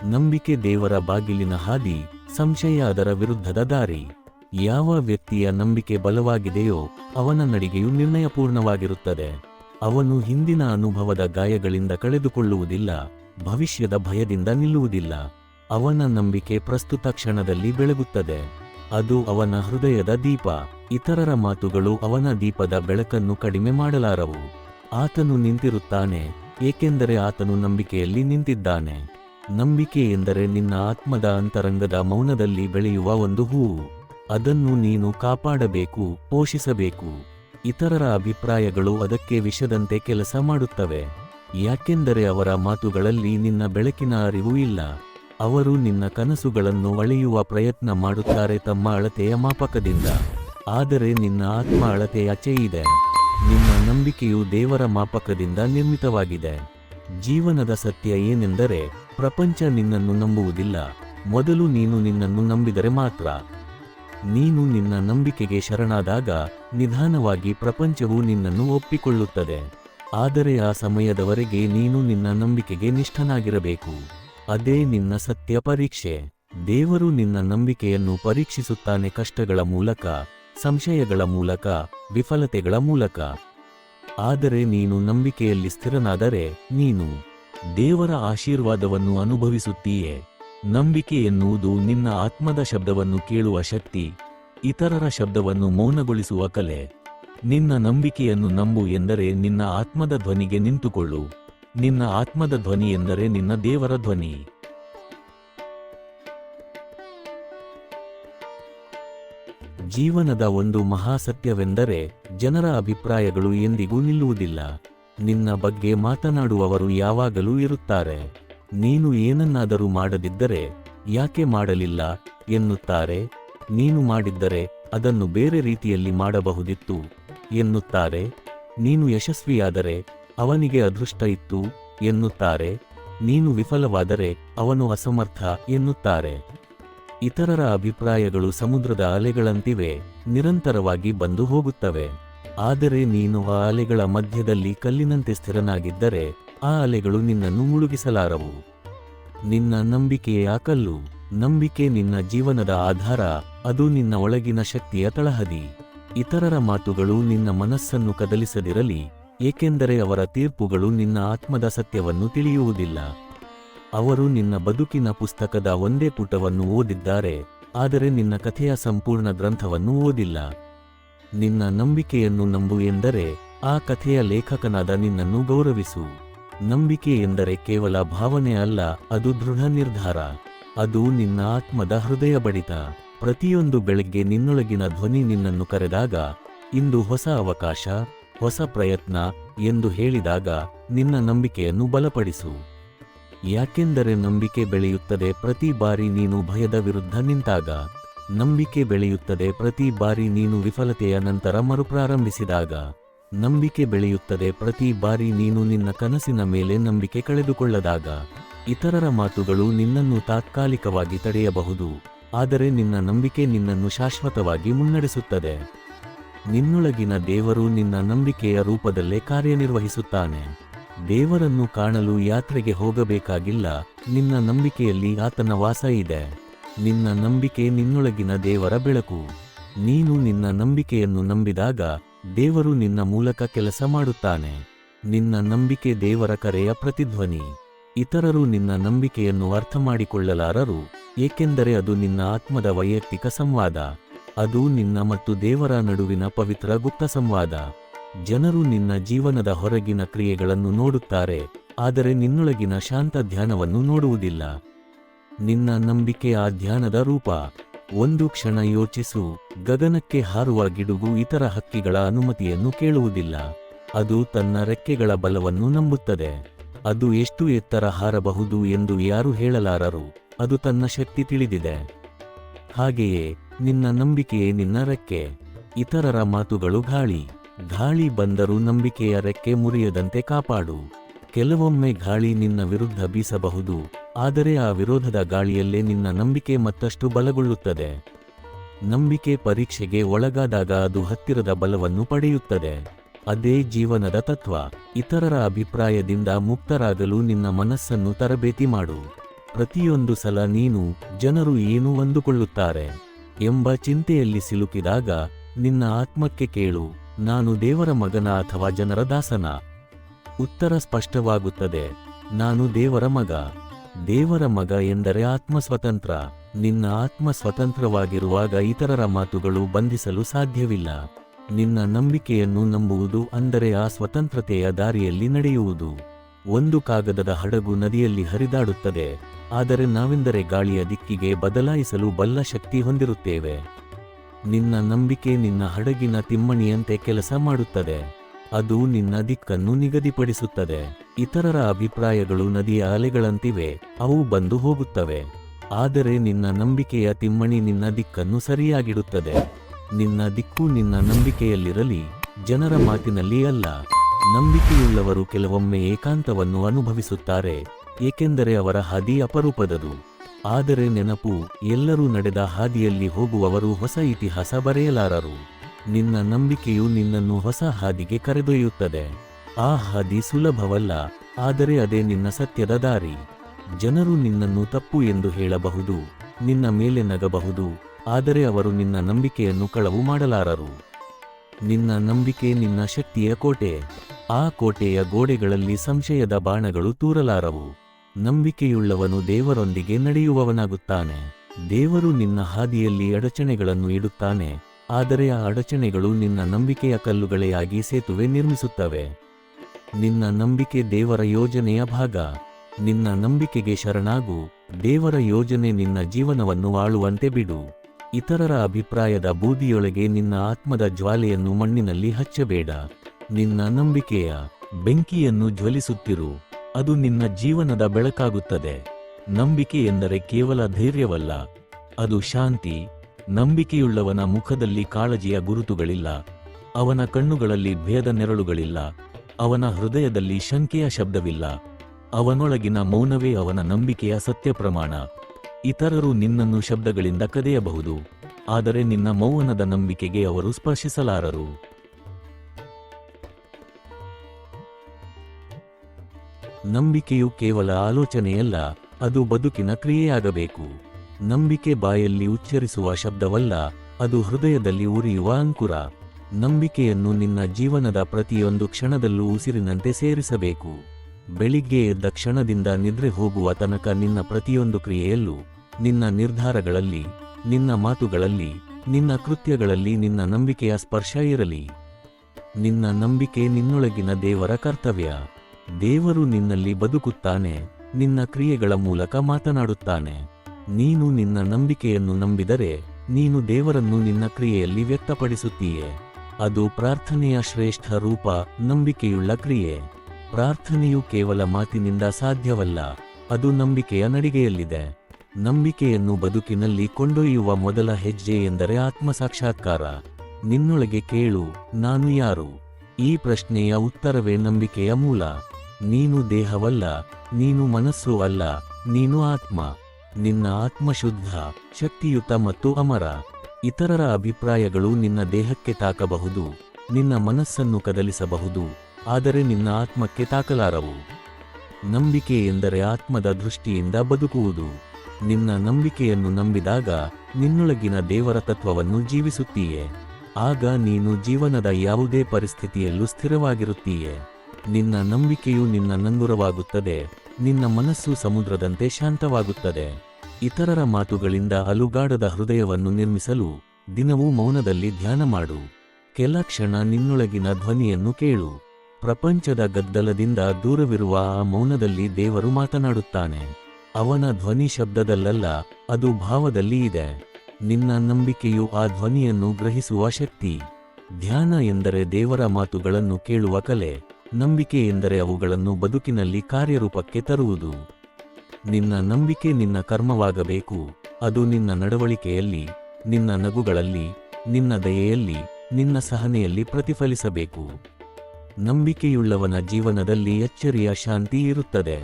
ನಂಬಿಕೆ ದೇವರ ಬಾಗಿಲಿನ ಹಾದಿ, ಸಂಶಯ ಅದರ ವಿರುದ್ಧದ ದಾರಿ. ಯಾವ ವ್ಯಕ್ತಿಯ ನಂಬಿಕೆ ಬಲವಾಗಿದೆಯೋ ಅವನ ನಡಿಗೆಯು ನಿರ್ಣಯಪೂರ್ಣವಾಗಿರುತ್ತದೆ. ಅವನು ಹಿಂದಿನ ಅನುಭವದ ಗಾಯಗಳಿಂದ ಕಳೆದುಕೊಳ್ಳುವುದಿಲ್ಲ, ಭವಿಷ್ಯದ ಭಯದಿಂದ ನಿಲ್ಲುವುದಿಲ್ಲ. ಅವನ ನಂಬಿಕೆ ಪ್ರಸ್ತುತ ಕ್ಷಣದಲ್ಲಿ ಬೆಳಗುತ್ತದೆ. ಅದು ಅವನ ಹೃದಯದ ದೀಪ, ಇತರರ ಮಾತುಗಳು ಅವನ ದೀಪದ ಬೆಳಕನ್ನು ಕಡಿಮೆ ಮಾಡಲಾರವು. ಆತನು ನಿಂತಿರುತ್ತಾನೆ ಏಕೆಂದರೆ ಆತನು ನಂಬಿಕೆಯಲ್ಲಿ ನಿಂತಿದ್ದಾನೆ. ನಂಬಿಕೆ ಎಂದರೆ ನಿನ್ನ ಆತ್ಮದ ಅಂತರಂಗದ ಮೌನದಲ್ಲಿ ಬೆಳೆಯುವ ಒಂದು ಹೂವು ಅದನ್ನು ನೀನು ಕಾಪಾಡಬೇಕು, ಪೋಷಿಸಬೇಕು. ಇತರರ ಅಭಿಪ್ರಾಯಗಳು ಅದಕ್ಕೆ ವಿಷದಂತೆ ಕೆಲಸ ಮಾಡುತ್ತವೆ. ಯಾಕೆಂದರೆ ಅವರ ಮಾತುಗಳಲ್ಲಿ ನಿನ್ನ ಬೆಳಕಿನ ಅರಿವು ಇಲ್ಲ. ಅವರು ನಿನ್ನ ಕನಸುಗಳನ್ನು ಅಳೆಯುವ ಪ್ರಯತ್ನ ಮಾಡುತ್ತಾರೆ ತಮ್ಮ ಅಳತೆಯ ಮಾಪಕದಿಂದ. ಆದರೆ ನಿನ್ನ ಆತ್ಮ ಅಳತೆಯಾಚೆ ಇದೆ. ನಂಬಿಕೆಯು ದೇವರ ಮಾಪಕದಿಂದ ನಿರ್ಮಿತವಾಗಿದೆ. ಜೀವನದ ಸತ್ಯ ಏನೆಂದರೆ ಪ್ರಪಂಚ ನಿನ್ನನ್ನು ನಂಬುವುದಿಲ್ಲ. ಮೊದಲು ನೀನು ನಿನ್ನನ್ನು ನಂಬಿದರೆ ಮಾತ್ರ. ನೀನು ನಿನ್ನ ನಂಬಿಕೆಗೆ ಶರಣಾದಾಗ ನಿಧಾನವಾಗಿ ಪ್ರಪಂಚವು ನಿನ್ನನ್ನು ಒಪ್ಪಿಕೊಳ್ಳುತ್ತದೆ. ಆದರೆ ಆ ಸಮಯದವರೆಗೆ ನೀನು ನಿನ್ನ ನಂಬಿಕೆಗೆ ನಿಷ್ಠನಾಗಿರಬೇಕು. ಅದೇ ನಿನ್ನ ಸತ್ಯ ಪರೀಕ್ಷೆ. ದೇವರು ನಿನ್ನ ನಂಬಿಕೆಯನ್ನು ಪರೀಕ್ಷಿಸುತ್ತಾನೆ ಕಷ್ಟಗಳ ಮೂಲಕ, ಸಂಶಯಗಳ ಮೂಲಕ, ವಿಫಲತೆಗಳ ಮೂಲಕ. ಆದರೆ ನೀನು ನಂಬಿಕೆಯಲ್ಲಿ ಸ್ಥಿರನಾದರೆ ನೀನು ದೇವರ ಆಶೀರ್ವಾದವನ್ನು ಅನುಭವಿಸುತ್ತೀಯೆ. ನಂಬಿಕೆ ಎನ್ನುವುದು ನಿನ್ನ ಆತ್ಮದ ಶಬ್ದವನ್ನು ಕೇಳುವ ಶಕ್ತಿ, ಇತರರ ಶಬ್ದವನ್ನು ಮೌನಗೊಳಿಸುವ ಕಲೆ. ನಿನ್ನ ನಂಬಿಕೆಯನ್ನು ನಂಬು ಎಂದರೆ ನಿನ್ನ ಆತ್ಮದ ಧ್ವನಿಗೆ ನಿಂತುಕೊಳ್ಳು. ನಿನ್ನ ಆತ್ಮದ ಧ್ವನಿ ಎಂದರೆ ನಿನ್ನ ದೇವರ ಧ್ವನಿ. ಜೀವನದ ಒಂದು ಮಹಾಸತ್ಯವೆಂದರೆ ಜನರ ಅಭಿಪ್ರಾಯಗಳು ಎಂದಿಗೂ ನಿಲ್ಲುವುದಿಲ್ಲ. ನಿನ್ನ ಬಗ್ಗೆ ಮಾತನಾಡುವವರು ಯಾವಾಗಲೂ ಇರುತ್ತಾರೆ. ನೀನು ಏನನ್ನಾದರೂ ಮಾಡದಿದ್ದರೆ ಯಾಕೆ ಮಾಡಲಿಲ್ಲ ಎನ್ನುತ್ತಾರೆ. ನೀನು ಮಾಡಿದ್ದರೆ ಅದನ್ನು ಬೇರೆ ರೀತಿಯಲ್ಲಿ ಮಾಡಬಹುದಿತ್ತು ಎನ್ನುತ್ತಾರೆ. ನೀನು ಯಶಸ್ವಿಯಾದರೆ ಅವನಿಗೆ ಅದೃಷ್ಟ ಇತ್ತು ಎನ್ನುತ್ತಾರೆ. ನೀನು ವಿಫಲವಾದರೆ ಅವನು ಅಸಮರ್ಥ ಎನ್ನುತ್ತಾರೆ. ಇತರರ ಅಭಿಪ್ರಾಯಗಳು ಸಮುದ್ರದ ಅಲೆಗಳಂತಿವೆ, ನಿರಂತರವಾಗಿ ಬಂದು ಹೋಗುತ್ತವೆ. ಆದರೆ ನೀನು ಆ ಅಲೆಗಳ ಮಧ್ಯದಲ್ಲಿ ಕಲ್ಲಿನಂತೆ ಸ್ಥಿರನಾಗಿದ್ದರೆ, ಆ ಅಲೆಗಳು ನಿನ್ನನ್ನು ಮುಳುಗಿಸಲಾರವು. ನಿನ್ನ ನಂಬಿಕೆಯೇ ಆ ಕಲ್ಲು, ನಂಬಿಕೆ ನಿನ್ನ ಜೀವನದ ಆಧಾರ, ಅದು ನಿನ್ನ ಒಳಗಿನ ಶಕ್ತಿಯ ತಳಹದಿ. ಇತರರ ಮಾತುಗಳು ನಿನ್ನ ಮನಸ್ಸನ್ನು ಕದಲಿಸದಿರಲಿ, ಏಕೆಂದರೆ ಅವರ ತೀರ್ಪುಗಳು ನಿನ್ನ ಆತ್ಮದ ಸತ್ಯವನ್ನು ತಿಳಿಯುವುದಿಲ್ಲ. ಅವರು ನಿನ್ನ ಬದುಕಿನ ಪುಸ್ತಕದ ಒಂದೇ ಪುಟವನ್ನು ಓದಿದ್ದಾರೆ, ಆದರೆ ನಿನ್ನ ಕಥೆಯ ಸಂಪೂರ್ಣ ಗ್ರಂಥವನ್ನು ಓದಿಲ್ಲ. ನಿನ್ನ ನಂಬಿಕೆಯನ್ನು ನಂಬು ಎಂದರೆ ಆ ಕಥೆಯ ಲೇಖಕನಾದ ನಿನ್ನನ್ನು ಗೌರವಿಸು. ನಂಬಿಕೆ ಎಂದರೆ ಕೇವಲ ಭಾವನೆ ಅಲ್ಲ, ಅದು ದೃಢ ನಿರ್ಧಾರ. ಅದು ನಿನ್ನ ಆತ್ಮದ ಹೃದಯ ಬಡಿತ. ಪ್ರತಿಯೊಂದು ಬೆಳಗ್ಗೆ ನಿನ್ನೊಳಗಿನ ಧ್ವನಿ ನಿನ್ನನ್ನು ಕರೆದಾಗ, ಇಂದು ಹೊಸ ಅವಕಾಶ, ಹೊಸ ಪ್ರಯತ್ನ ಎಂದು ಹೇಳಿದಾಗ ನಿನ್ನ ನಂಬಿಕೆಯನ್ನು ಬಲಪಡಿಸು. ಯಾಕೆಂದರೆ ನಂಬಿಕೆ ಬೆಳೆಯುತ್ತದೆ, ಪ್ರತಿ ಬಾರಿ ನೀನು ಭಯದ ವಿರುದ್ಧ ನಿಂತಾಗ. ನಂಬಿಕೆ ಬೆಳೆಯುತ್ತದೆ, ಪ್ರತಿ ಬಾರಿ ನೀನು ವಿಫಲತೆಯ ನಂತರ ಮರುಪ್ರಾರಂಭಿಸಿದಾಗ. ನಂಬಿಕೆ ಬೆಳೆಯುತ್ತದೆ, ಪ್ರತಿ ಬಾರಿ ನೀನು ನಿನ್ನ ಕನಸಿನ ಮೇಲೆ ನಂಬಿಕೆ ಕಳೆದುಕೊಳ್ಳದಾಗ. ಇತರರ ಮಾತುಗಳು ನಿನ್ನನ್ನು ತಾತ್ಕಾಲಿಕವಾಗಿ ತಡೆಯಬಹುದು, ಆದರೆ ನಿನ್ನ ನಂಬಿಕೆ ನಿನ್ನನ್ನು ಶಾಶ್ವತವಾಗಿ ಮುನ್ನಡೆಸುತ್ತದೆ. ನಿನ್ನೊಳಗಿನ ದೇವರು ನಿನ್ನ ನಂಬಿಕೆಯ ರೂಪದಲ್ಲೇ ಕಾರ್ಯನಿರ್ವಹಿಸುತ್ತಾನೆ. ದೇವರನ್ನು ಕಾಣಲು ಯಾತ್ರೆಗೆ ಹೋಗಬೇಕಾಗಿಲ್ಲ. ನಿನ್ನ ನಂಬಿಕೆಯಲ್ಲಿ ಆತನ ವಾಸ ಇದೆ. ನಿನ್ನ ನಂಬಿಕೆ ನಿನ್ನೊಳಗಿನ ದೇವರ ಬೆಳಕು. ನೀನು ನಿನ್ನ ನಂಬಿಕೆಯನ್ನು ನಂಬಿದಾಗ ದೇವರು ನಿನ್ನ ಮೂಲಕ ಕೆಲಸ ಮಾಡುತ್ತಾನೆ. ನಿನ್ನ ನಂಬಿಕೆ ದೇವರ ಕರೆಯ ಪ್ರತಿಧ್ವನಿ. ಇತರರು ನಿನ್ನ ನಂಬಿಕೆಯನ್ನು ಅರ್ಥ ಮಾಡಿಕೊಳ್ಳಲಾರರು ಏಕೆಂದರೆ ಅದು ನಿನ್ನ ಆತ್ಮದ ವೈಯಕ್ತಿಕ ಸಂವಾದ. ಅದು ನಿನ್ನ ಮತ್ತು ದೇವರ ನಡುವಿನ ಪವಿತ್ರ ಗುಪ್ತ ಸಂವಾದ. ಜನರು ನಿನ್ನ ಜೀವನದ ಹೊರಗಿನ ಕ್ರಿಯೆಗಳನ್ನು ನೋಡುತ್ತಾರೆ, ಆದರೆ ನಿನ್ನೊಳಗಿನ ಶಾಂತ ಧ್ಯಾನವನ್ನು ನೋಡುವುದಿಲ್ಲ. ನಿನ್ನ ನಂಬಿಕೆ ಆ ಧ್ಯಾನದ ರೂಪ, ಒಂದು ಕ್ಷಣ ಯೋಚಿಸು, ಗಗನಕ್ಕೆ ಹಾರುವ ಗಿಡುಗು ಇತರ ಹಕ್ಕಿಗಳ ಅನುಮತಿಯನ್ನು ಕೇಳುವುದಿಲ್ಲ. ಅದು ತನ್ನ ರೆಕ್ಕೆಗಳ ಬಲವನ್ನು ನಂಬುತ್ತದೆ. ಅದು ಎಷ್ಟು ಎತ್ತರ ಹಾರಬಹುದು ಎಂದು ಯಾರು ಹೇಳಲಾರರು, ಅದು ತನ್ನ ಶಕ್ತಿ ತಿಳಿದಿದೆ. ಹಾಗೆಯೇ ನಿನ್ನ ನಂಬಿಕೆಯೇ ನಿನ್ನ ರೆಕ್ಕೆ, ಇತರರ ಮಾತುಗಳು ಗಾಳಿ. ಗಾಳಿ ಬಂದರೂ ನಂಬಿಕೆಯ ರೆಕ್ಕೆ ಮುರಿಯದಂತೆ ಕಾಪಾಡು. ಕೆಲವೊಮ್ಮೆ ಗಾಳಿ ನಿನ್ನ ವಿರುದ್ಧ ಬೀಸಬಹುದು, ಆದರೆ ಆ ವಿರೋಧದ ಗಾಳಿಯಲ್ಲೇ ನಿನ್ನ ನಂಬಿಕೆ ಮತ್ತಷ್ಟು ಬಲಗೊಳ್ಳುತ್ತದೆ. ನಂಬಿಕೆ ಪರೀಕ್ಷೆಗೆ ಒಳಗಾದಾಗ ಅದು ಹತ್ತಿರದ ಬಲವನ್ನು ಪಡೆಯುತ್ತದೆ. ಅದೇ ಜೀವನದ ತತ್ವ, ಇತರರ ಅಭಿಪ್ರಾಯದಿಂದ ಮುಕ್ತರಾಗಲು ನಿನ್ನ ಮನಸ್ಸನ್ನು ತರಬೇತಿ ಮಾಡು. ಪ್ರತಿಯೊಂದು ಸಲ ನೀನು, ಜನರು ಏನು ಅಂದುಕೊಳ್ಳುತ್ತಾರೆ ಎಂಬ ಚಿಂತೆಯಲ್ಲಿ ಸಿಲುಕಿದಾಗ ನಿನ್ನ ಆತ್ಮಕ್ಕೆ ಕೇಳು. ನಾನು ದೇವರ ಮಗನ ಅಥವಾ ಜನರ ದಾಸನ? ಉತ್ತರ ಸ್ಪಷ್ಟವಾಗುತ್ತದೆ. ನಾನು ದೇವರ ಮಗ. ದೇವರ ಮಗ ಎಂದರೆ ಆತ್ಮ ಸ್ವತಂತ್ರ ನಿನ್ನ ಆತ್ಮ ಸ್ವತಂತ್ರವಾಗಿರುವಾಗ ಇತರರ ಮಾತುಗಳು ಬಂಧಿಸಲು ಸಾಧ್ಯವಿಲ್ಲ. ನಿನ್ನ ನಂಬಿಕೆಯನ್ನು ನಂಬುವುದು ಅಂದರೆ ಆ ಸ್ವತಂತ್ರತೆಯ ದಾರಿಯಲ್ಲಿ ನಡೆಯುವುದು. ಒಂದು ಕಾಗದದ ಹಡಗು ನದಿಯಲ್ಲಿ ಹರಿದಾಡುತ್ತದೆ. ಆದರೆ ನಾವೆಂದರೆ ಗಾಳಿಯ ದಿಕ್ಕಿಗೆ ಬದಲಾಯಿಸಲು ಬಲ್ಲ ಶಕ್ತಿ ಹೊಂದಿರುತ್ತೇವೆ. ನಿನ್ನ ನಂಬಿಕೆ ನಿನ್ನ ಹಡಗಿನ ತಿಮ್ಮಣಿಯಂತೆ ಕೆಲಸ ಮಾಡುತ್ತದೆ. ಅದು ನಿನ್ನ ದಿಕ್ಕನ್ನು ನಿಗದಿಪಡಿಸುತ್ತದೆ. ಇತರರ ಅಭಿಪ್ರಾಯಗಳು ನದಿಯ ಅಲೆಗಳಂತಿವೆ, ಅವು ಬಂದು ಹೋಗುತ್ತವೆ. ಆದರೆ ನಿನ್ನ ನಂಬಿಕೆಯ ತಿಮ್ಮಣಿ ನಿನ್ನ ದಿಕ್ಕನ್ನು ಸರಿಯಾಗಿಡುತ್ತದೆ. ನಿನ್ನ ದಿಕ್ಕು ನಿನ್ನ ನಂಬಿಕೆಯಲ್ಲಿರಲಿ, ಜನರ ಮಾತಿನಲ್ಲಿ ಅಲ್ಲ. ನಂಬಿಕೆಯುಳ್ಳವರು ಕೆಲವೊಮ್ಮೆ ಏಕಾಂತವನ್ನು ಅನುಭವಿಸುತ್ತಾರೆ, ಏಕೆಂದರೆ ಅವರ ಹಾದಿ ಅಪರೂಪದದು. ಆದರೆ ನೆನಪು ಎಲ್ಲರೂ ನಡೆದ ಹಾದಿಯಲ್ಲಿ ಹೋಗುವವರು ಹೊಸ ಇತಿಹಾಸ ಬರೆಯಲಾರರು. ನಿನ್ನ ನಂಬಿಕೆಯು ನಿನ್ನನ್ನು ಹೊಸ ಹಾದಿಗೆ ಕರೆದೊಯ್ಯುತ್ತದೆ. ಆ ಹಾದಿ ಸುಲಭವಲ್ಲ, ಆದರೆ ಅದೇ ನಿನ್ನ ಸತ್ಯದ ದಾರಿ. ಜನರು ನಿನ್ನನ್ನು ತಪ್ಪು ಎಂದು ಹೇಳಬಹುದು, ನಿನ್ನ ಮೇಲೆ ನಗಬಹುದು, ಆದರೆ ಅವರು ನಿನ್ನ ನಂಬಿಕೆಯನ್ನು ಕಳವು ಮಾಡಲಾರರು. ನಿನ್ನ ನಂಬಿಕೆ ನಿನ್ನ ಶಕ್ತಿಯ ಕೋಟೆ, ಆ ಕೋಟೆಯ ಗೋಡೆಗಳಲ್ಲಿ ಸಂಶಯದ ಬಾಣಗಳು ತೂರಲಾರವು. ನಂಬಿಕೆಯುಳ್ಳವನು ದೇವರೊಂದಿಗೆ ನಡೆಯುವವನಾಗುತ್ತಾನೆ. ದೇವರು ನಿನ್ನ ಹಾದಿಯಲ್ಲಿ ಅಡಚಣೆಗಳನ್ನು ಇಡುತ್ತಾನೆ. ಆದರೆ ಆ ಅಡಚಣೆಗಳು ನಿನ್ನ ನಂಬಿಕೆಯ ಕಲ್ಲುಗಳೇ ಆಗಿ ಸೇತುವೆ ನಿರ್ಮಿಸುತ್ತವೆ. ನಿನ್ನ ನಂಬಿಕೆ ದೇವರ ಯೋಜನೆಯ ಭಾಗ. ನಿನ್ನ ನಂಬಿಕೆಗೆ ಶರಣಾಗು. ದೇವರ ಯೋಜನೆ ನಿನ್ನ ಜೀವನವನ್ನು ಆಳುವಂತೆ ಬಿಡು. ಇತರರ ಅಭಿಪ್ರಾಯದ ಬೂದಿಯೊಳಗೆ ನಿನ್ನ ಆತ್ಮದ ಜ್ವಾಲೆಯನ್ನು ಮಣ್ಣಿನಲ್ಲಿ ಹಚ್ಚಬೇಡ. ನಿನ್ನ ನಂಬಿಕೆಯ ಬೆಂಕಿಯನ್ನು ಜ್ವಲಿಸುತ್ತಿರು. ಅದು ನಿನ್ನ ಜೀವನದ ಬೆಳಕಾಗುತ್ತದೆ. ನಂಬಿಕೆ ಎಂದರೆ ಕೇವಲ ಧೈರ್ಯವಲ್ಲ. ಅದು ಶಾಂತಿ. ನಂಬಿಕೆಯುಳ್ಳವನ ಮುಖದಲ್ಲಿ ಕಾಳಜಿಯ ಗುರುತುಗಳಿಲ್ಲ. ಅವನ ಕಣ್ಣುಗಳಲ್ಲಿ ಭೇದ ನೆರಳುಗಳಿಲ್ಲ. ಅವನ ಹೃದಯದಲ್ಲಿ ಶಂಕೆಯ ಶಬ್ದವಿಲ್ಲ. ಅವನೊಳಗಿನ ಮೌನವೇ ಅವನ ನಂಬಿಕೆಯ ಸತ್ಯ ಪ್ರಮಾಣ ಇತರರು ನಿನ್ನನ್ನು ಶಬ್ದಗಳಿಂದ ಕದೆಯಬಹುದು. ಆದರೆ ನಿನ್ನ ಮೌನದ ನಂಬಿಕೆಗೆ ಅವರು ಸ್ಪರ್ಶಿಸಲಾರರು. ನಂಬಿಕೆಯು ಕೇವಲ ಆಲೋಚನೆಯಲ್ಲ, ಅದು ಬದುಕಿನ ಕ್ರಿಯೆಯಾಗಬೇಕು. ನಂಬಿಕೆ ಬಾಯಲ್ಲಿ ಉಚ್ಚರಿಸುವ ಶಬ್ದವಲ್ಲ, ಅದು ಹೃದಯದಲ್ಲಿ ಉರಿಯುವ ಅಂಕುರ. ನಂಬಿಕೆಯನ್ನು ನಿನ್ನ ಜೀವನದ ಪ್ರತಿಯೊಂದು ಕ್ಷಣದಲ್ಲೂ ಉಸಿರಿನಂತೆ ಸೇರಿಸಬೇಕು. ಬೆಳಿಗ್ಗೆ ಎದ್ದ ಕ್ಷಣದಿಂದ ನಿದ್ರೆ ಹೋಗುವ ತನಕ ನಿನ್ನ ಪ್ರತಿಯೊಂದು ಕ್ರಿಯೆಯಲ್ಲೂ, ನಿನ್ನ ನಿರ್ಧಾರಗಳಲ್ಲಿ, ನಿನ್ನ ಮಾತುಗಳಲ್ಲಿ, ನಿನ್ನ ಕೃತ್ಯಗಳಲ್ಲಿ ನಿನ್ನ ನಂಬಿಕೆಯ ಸ್ಪರ್ಶ ಇರಲಿ. ನಿನ್ನ ನಂಬಿಕೆ ನಿನ್ನೊಳಗಿನ ದೇವರ ಕರ್ತವ್ಯ. ದೇವರು ನಿನ್ನಲ್ಲಿ ಬದುಕುತ್ತಾನೆ, ನಿನ್ನ ಕ್ರಿಯೆಗಳ ಮೂಲಕ ಮಾತನಾಡುತ್ತಾನೆ. ನೀನು ನಿನ್ನ ನಂಬಿಕೆಯನ್ನು ನಂಬಿದರೆ, ನೀನು ದೇವರನ್ನು ನಿನ್ನ ಕ್ರಿಯೆಯಲ್ಲಿ ವ್ಯಕ್ತಪಡಿಸುತ್ತೀಯೆ. ಅದು ಪ್ರಾರ್ಥನೆಯ ಶ್ರೇಷ್ಠ ರೂಪ, ನಂಬಿಕೆಯುಳ್ಳ ಕ್ರಿಯೆ. ಪ್ರಾರ್ಥನೆಯು ಕೇವಲ ಮಾತಿನಿಂದ ಸಾಧ್ಯವಲ್ಲ, ಅದು ನಂಬಿಕೆಯ ನಡಿಗೆಯಲ್ಲಿದೆ. ನಂಬಿಕೆಯನ್ನು ಬದುಕಿನಲ್ಲಿ ಕೊಂಡೊಯ್ಯುವ ಮೊದಲ ಹೆಜ್ಜೆ ಎಂದರೆ ಆತ್ಮಸಾಕ್ಷಾತ್ಕಾರ. ನಿನ್ನೊಳಗೆ ಕೇಳು, ನಾನು ಯಾರು? ಈ ಪ್ರಶ್ನೆಯ ಉತ್ತರವೇ ನಂಬಿಕೆಯ ಮೂಲ. ನೀನು ದೇಹವಲ್ಲ, ನೀನು ಮನಸ್ಸು ಅಲ್ಲ, ನೀನು ಆತ್ಮ. ನಿನ್ನ ಆತ್ಮ ಶುದ್ಧ, ಶಕ್ತಿಯುತ ಮತ್ತು ಅಮರ. ಇತರರ ಅಭಿಪ್ರಾಯಗಳು ನಿನ್ನ ದೇಹಕ್ಕೆ ತಾಕಬಹುದು, ನಿನ್ನ ಮನಸ್ಸನ್ನು ಕದಲಿಸಬಹುದು, ಆದರೆ ನಿನ್ನ ಆತ್ಮಕ್ಕೆ ತಾಕಲಾರವು. ನಂಬಿಕೆ ಎಂದರೆ ಆತ್ಮದ ದೃಷ್ಟಿಯಿಂದ ಬದುಕುವುದು. ನಿನ್ನ ನಂಬಿಕೆಯನ್ನು ನಂಬಿದಾಗ ನಿನ್ನೊಳಗಿನ ದೇವರ ತತ್ವವನ್ನು ಜೀವಿಸುತ್ತೀಯೆ. ಆಗ ನೀನು ಜೀವನದ ಯಾವುದೇ ಪರಿಸ್ಥಿತಿಯಲ್ಲೂ ಸ್ಥಿರವಾಗಿರುತ್ತೀಯೆ. ನಿನ್ನ ನಂಬಿಕೆಯು ನಿನ್ನ ನಂಗುರವಾಗುತ್ತದೆ, ನಿನ್ನ ಮನಸ್ಸು ಸಮುದ್ರದಂತೆ ಶಾಂತವಾಗುತ್ತದೆ. ಇತರರ ಮಾತುಗಳಿಂದ ಅಲುಗಾಡದ ಹೃದಯವನ್ನು ನಿರ್ಮಿಸಲು ದಿನವೂ ಮೌನದಲ್ಲಿ ಧ್ಯಾನ ಮಾಡು. ಕೆಲ ಕ್ಷಣ ನಿನ್ನೊಳಗಿನ ಧ್ವನಿಯನ್ನು ಕೇಳು. ಪ್ರಪಂಚದ ಗದ್ದಲದಿಂದ ದೂರವಿರುವ ಆ ಮೌನದಲ್ಲಿ ದೇವರು ಮಾತನಾಡುತ್ತಾನೆ. ಅವನ ಧ್ವನಿ ಶಬ್ದದಲ್ಲಲ್ಲ, ಅದು ಭಾವದಲ್ಲಿ ಇದೆ. ನಿನ್ನ ನಂಬಿಕೆಯು ಆ ಧ್ವನಿಯನ್ನು ಗ್ರಹಿಸುವ ಶಕ್ತಿ. ಧ್ಯಾನ ಎಂದರೆ ದೇವರ ಮಾತುಗಳನ್ನು ಕೇಳುವ ಕಲೆ. ನಂಬಿಕೆ ಎಂದರೆ ಅವುಗಳನ್ನು ಬದುಕಿನಲ್ಲಿ ಕಾರ್ಯರೂಪಕ್ಕೆ ತರುವುದು. ನಿನ್ನ ನಂಬಿಕೆ ನಿನ್ನ ಕರ್ಮವಾಗಬೇಕು, ಅದು ನಿನ್ನ ನಡವಳಿಕೆಯಲ್ಲಿ, ನಿನ್ನ ನಗುಗಳಲ್ಲಿ, ನಿನ್ನ ದಯೆಯಲ್ಲಿ, ನಿನ್ನ ಸಹನೆಯಲ್ಲಿ ಪ್ರತಿಫಲಿಸಬೇಕು. ನಂಬಿಕೆಯುಳ್ಳವನ ಜೀವನದಲ್ಲಿ ಎಚ್ಚರಿಯ ಶಾಂತಿ ಇರುತ್ತದೆ.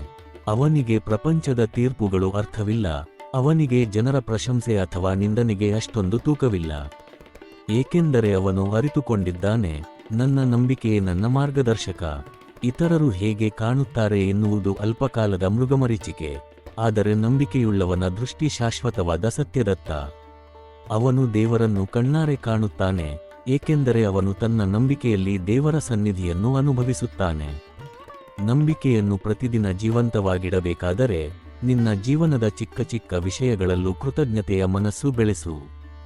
ಅವನಿಗೆ ಪ್ರಪಂಚದ ತೀರ್ಪುಗಳು ಅರ್ಥವಿಲ್ಲ, ಅವನಿಗೆ ಜನರ ಪ್ರಶಂಸೆ ಅಥವಾ ನಿಂದನೆಗೆ ಅಷ್ಟೊಂದು ತೂಕವಿಲ್ಲ. ಏಕೆಂದರೆ ಅವನು ಅರಿತುಕೊಂಡಿದ್ದಾನೆ ನನ್ನ ನಂಬಿಕೆ ನನ್ನ ಮಾರ್ಗದರ್ಶಕ. ಇತರರು ಹೇಗೆ ಕಾಣುತ್ತಾರೆ ಎನ್ನುವುದು ಅಲ್ಪಕಾಲದ ಮೃಗಮರೀಚಿಕೆ. ಆದರೆ ನಂಬಿಕೆಯುಳ್ಳವನ ದೃಷ್ಟಿ ಶಾಶ್ವತವಾದ ಸತ್ಯದತ್ತ. ಅವನು ದೇವರನ್ನು ಕಣ್ಣಾರೆ ಕಾಣುತ್ತಾನೆ, ಏಕೆಂದರೆ ಅವನು ತನ್ನ ನಂಬಿಕೆಯಲ್ಲಿ ದೇವರ ಸನ್ನಿಧಿಯನ್ನು ಅನುಭವಿಸುತ್ತಾನೆ. ನಂಬಿಕೆಯನ್ನು ಪ್ರತಿದಿನ ಜೀವಂತವಾಗಿಡಬೇಕಾದರೆ, ನಿನ್ನ ಜೀವನದ ಚಿಕ್ಕ ಚಿಕ್ಕ ವಿಷಯಗಳಲ್ಲೂ ಕೃತಜ್ಞತೆಯ ಮನಸ್ಸು ಬೆಳೆಸು.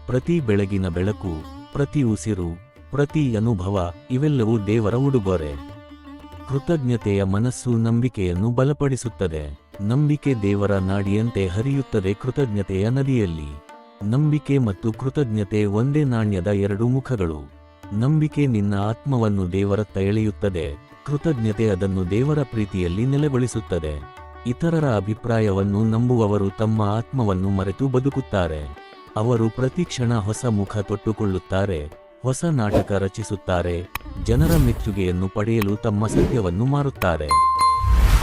ಪ್ರತಿ ಬೆಳಗಿನ ಬೆಳಕು, ಪ್ರತಿ ಉಸಿರು ಪ್ರತಿ ಅನುಭವ ಇವೆಲ್ಲವೂ ದೇವರ ಉಡುಗೊರೆ. ಕೃತಜ್ಞತೆಯ ಮನಸ್ಸು ನಂಬಿಕೆಯನ್ನು ಬಲಪಡಿಸುತ್ತದೆ. ನಂಬಿಕೆ ದೇವರ ನಾಡಿಯಂತೆ ಹರಿಯುತ್ತದೆ ಕೃತಜ್ಞತೆಯ ನದಿಯಲ್ಲಿ. ನಂಬಿಕೆ ಮತ್ತು ಕೃತಜ್ಞತೆ ಒಂದೇ ನಾಣ್ಯದ ಎರಡು ಮುಖಗಳು. ನಂಬಿಕೆ ನಿನ್ನ ಆತ್ಮವನ್ನು ದೇವರತ್ತ ಎಳೆಯುತ್ತದೆ. ಕೃತಜ್ಞತೆ ಅದನ್ನು ದೇವರ ಪ್ರೀತಿಯಲ್ಲಿ ನೆಲೆಗೊಳಿಸುತ್ತದೆ. ಇತರರ ಅಭಿಪ್ರಾಯವನ್ನು ನಂಬುವವರು ತಮ್ಮ ಆತ್ಮವನ್ನು ಮರೆತು ಬದುಕುತ್ತಾರೆ. ಅವರು ಪ್ರತಿ ಕ್ಷಣ ಹೊಸ ಮುಖ ತೊಟ್ಟುಕೊಳ್ಳುತ್ತಾರೆ. ಹೊಸ ನಾಟಕ ರಚಿಸುತ್ತಾರೆ. ಜನರ ಮೆಚ್ಚುಗೆಯನ್ನು ಪಡೆಯಲು ತಮ್ಮ ಸತ್ಯವನ್ನು ಮಾರುತ್ತಾರೆ.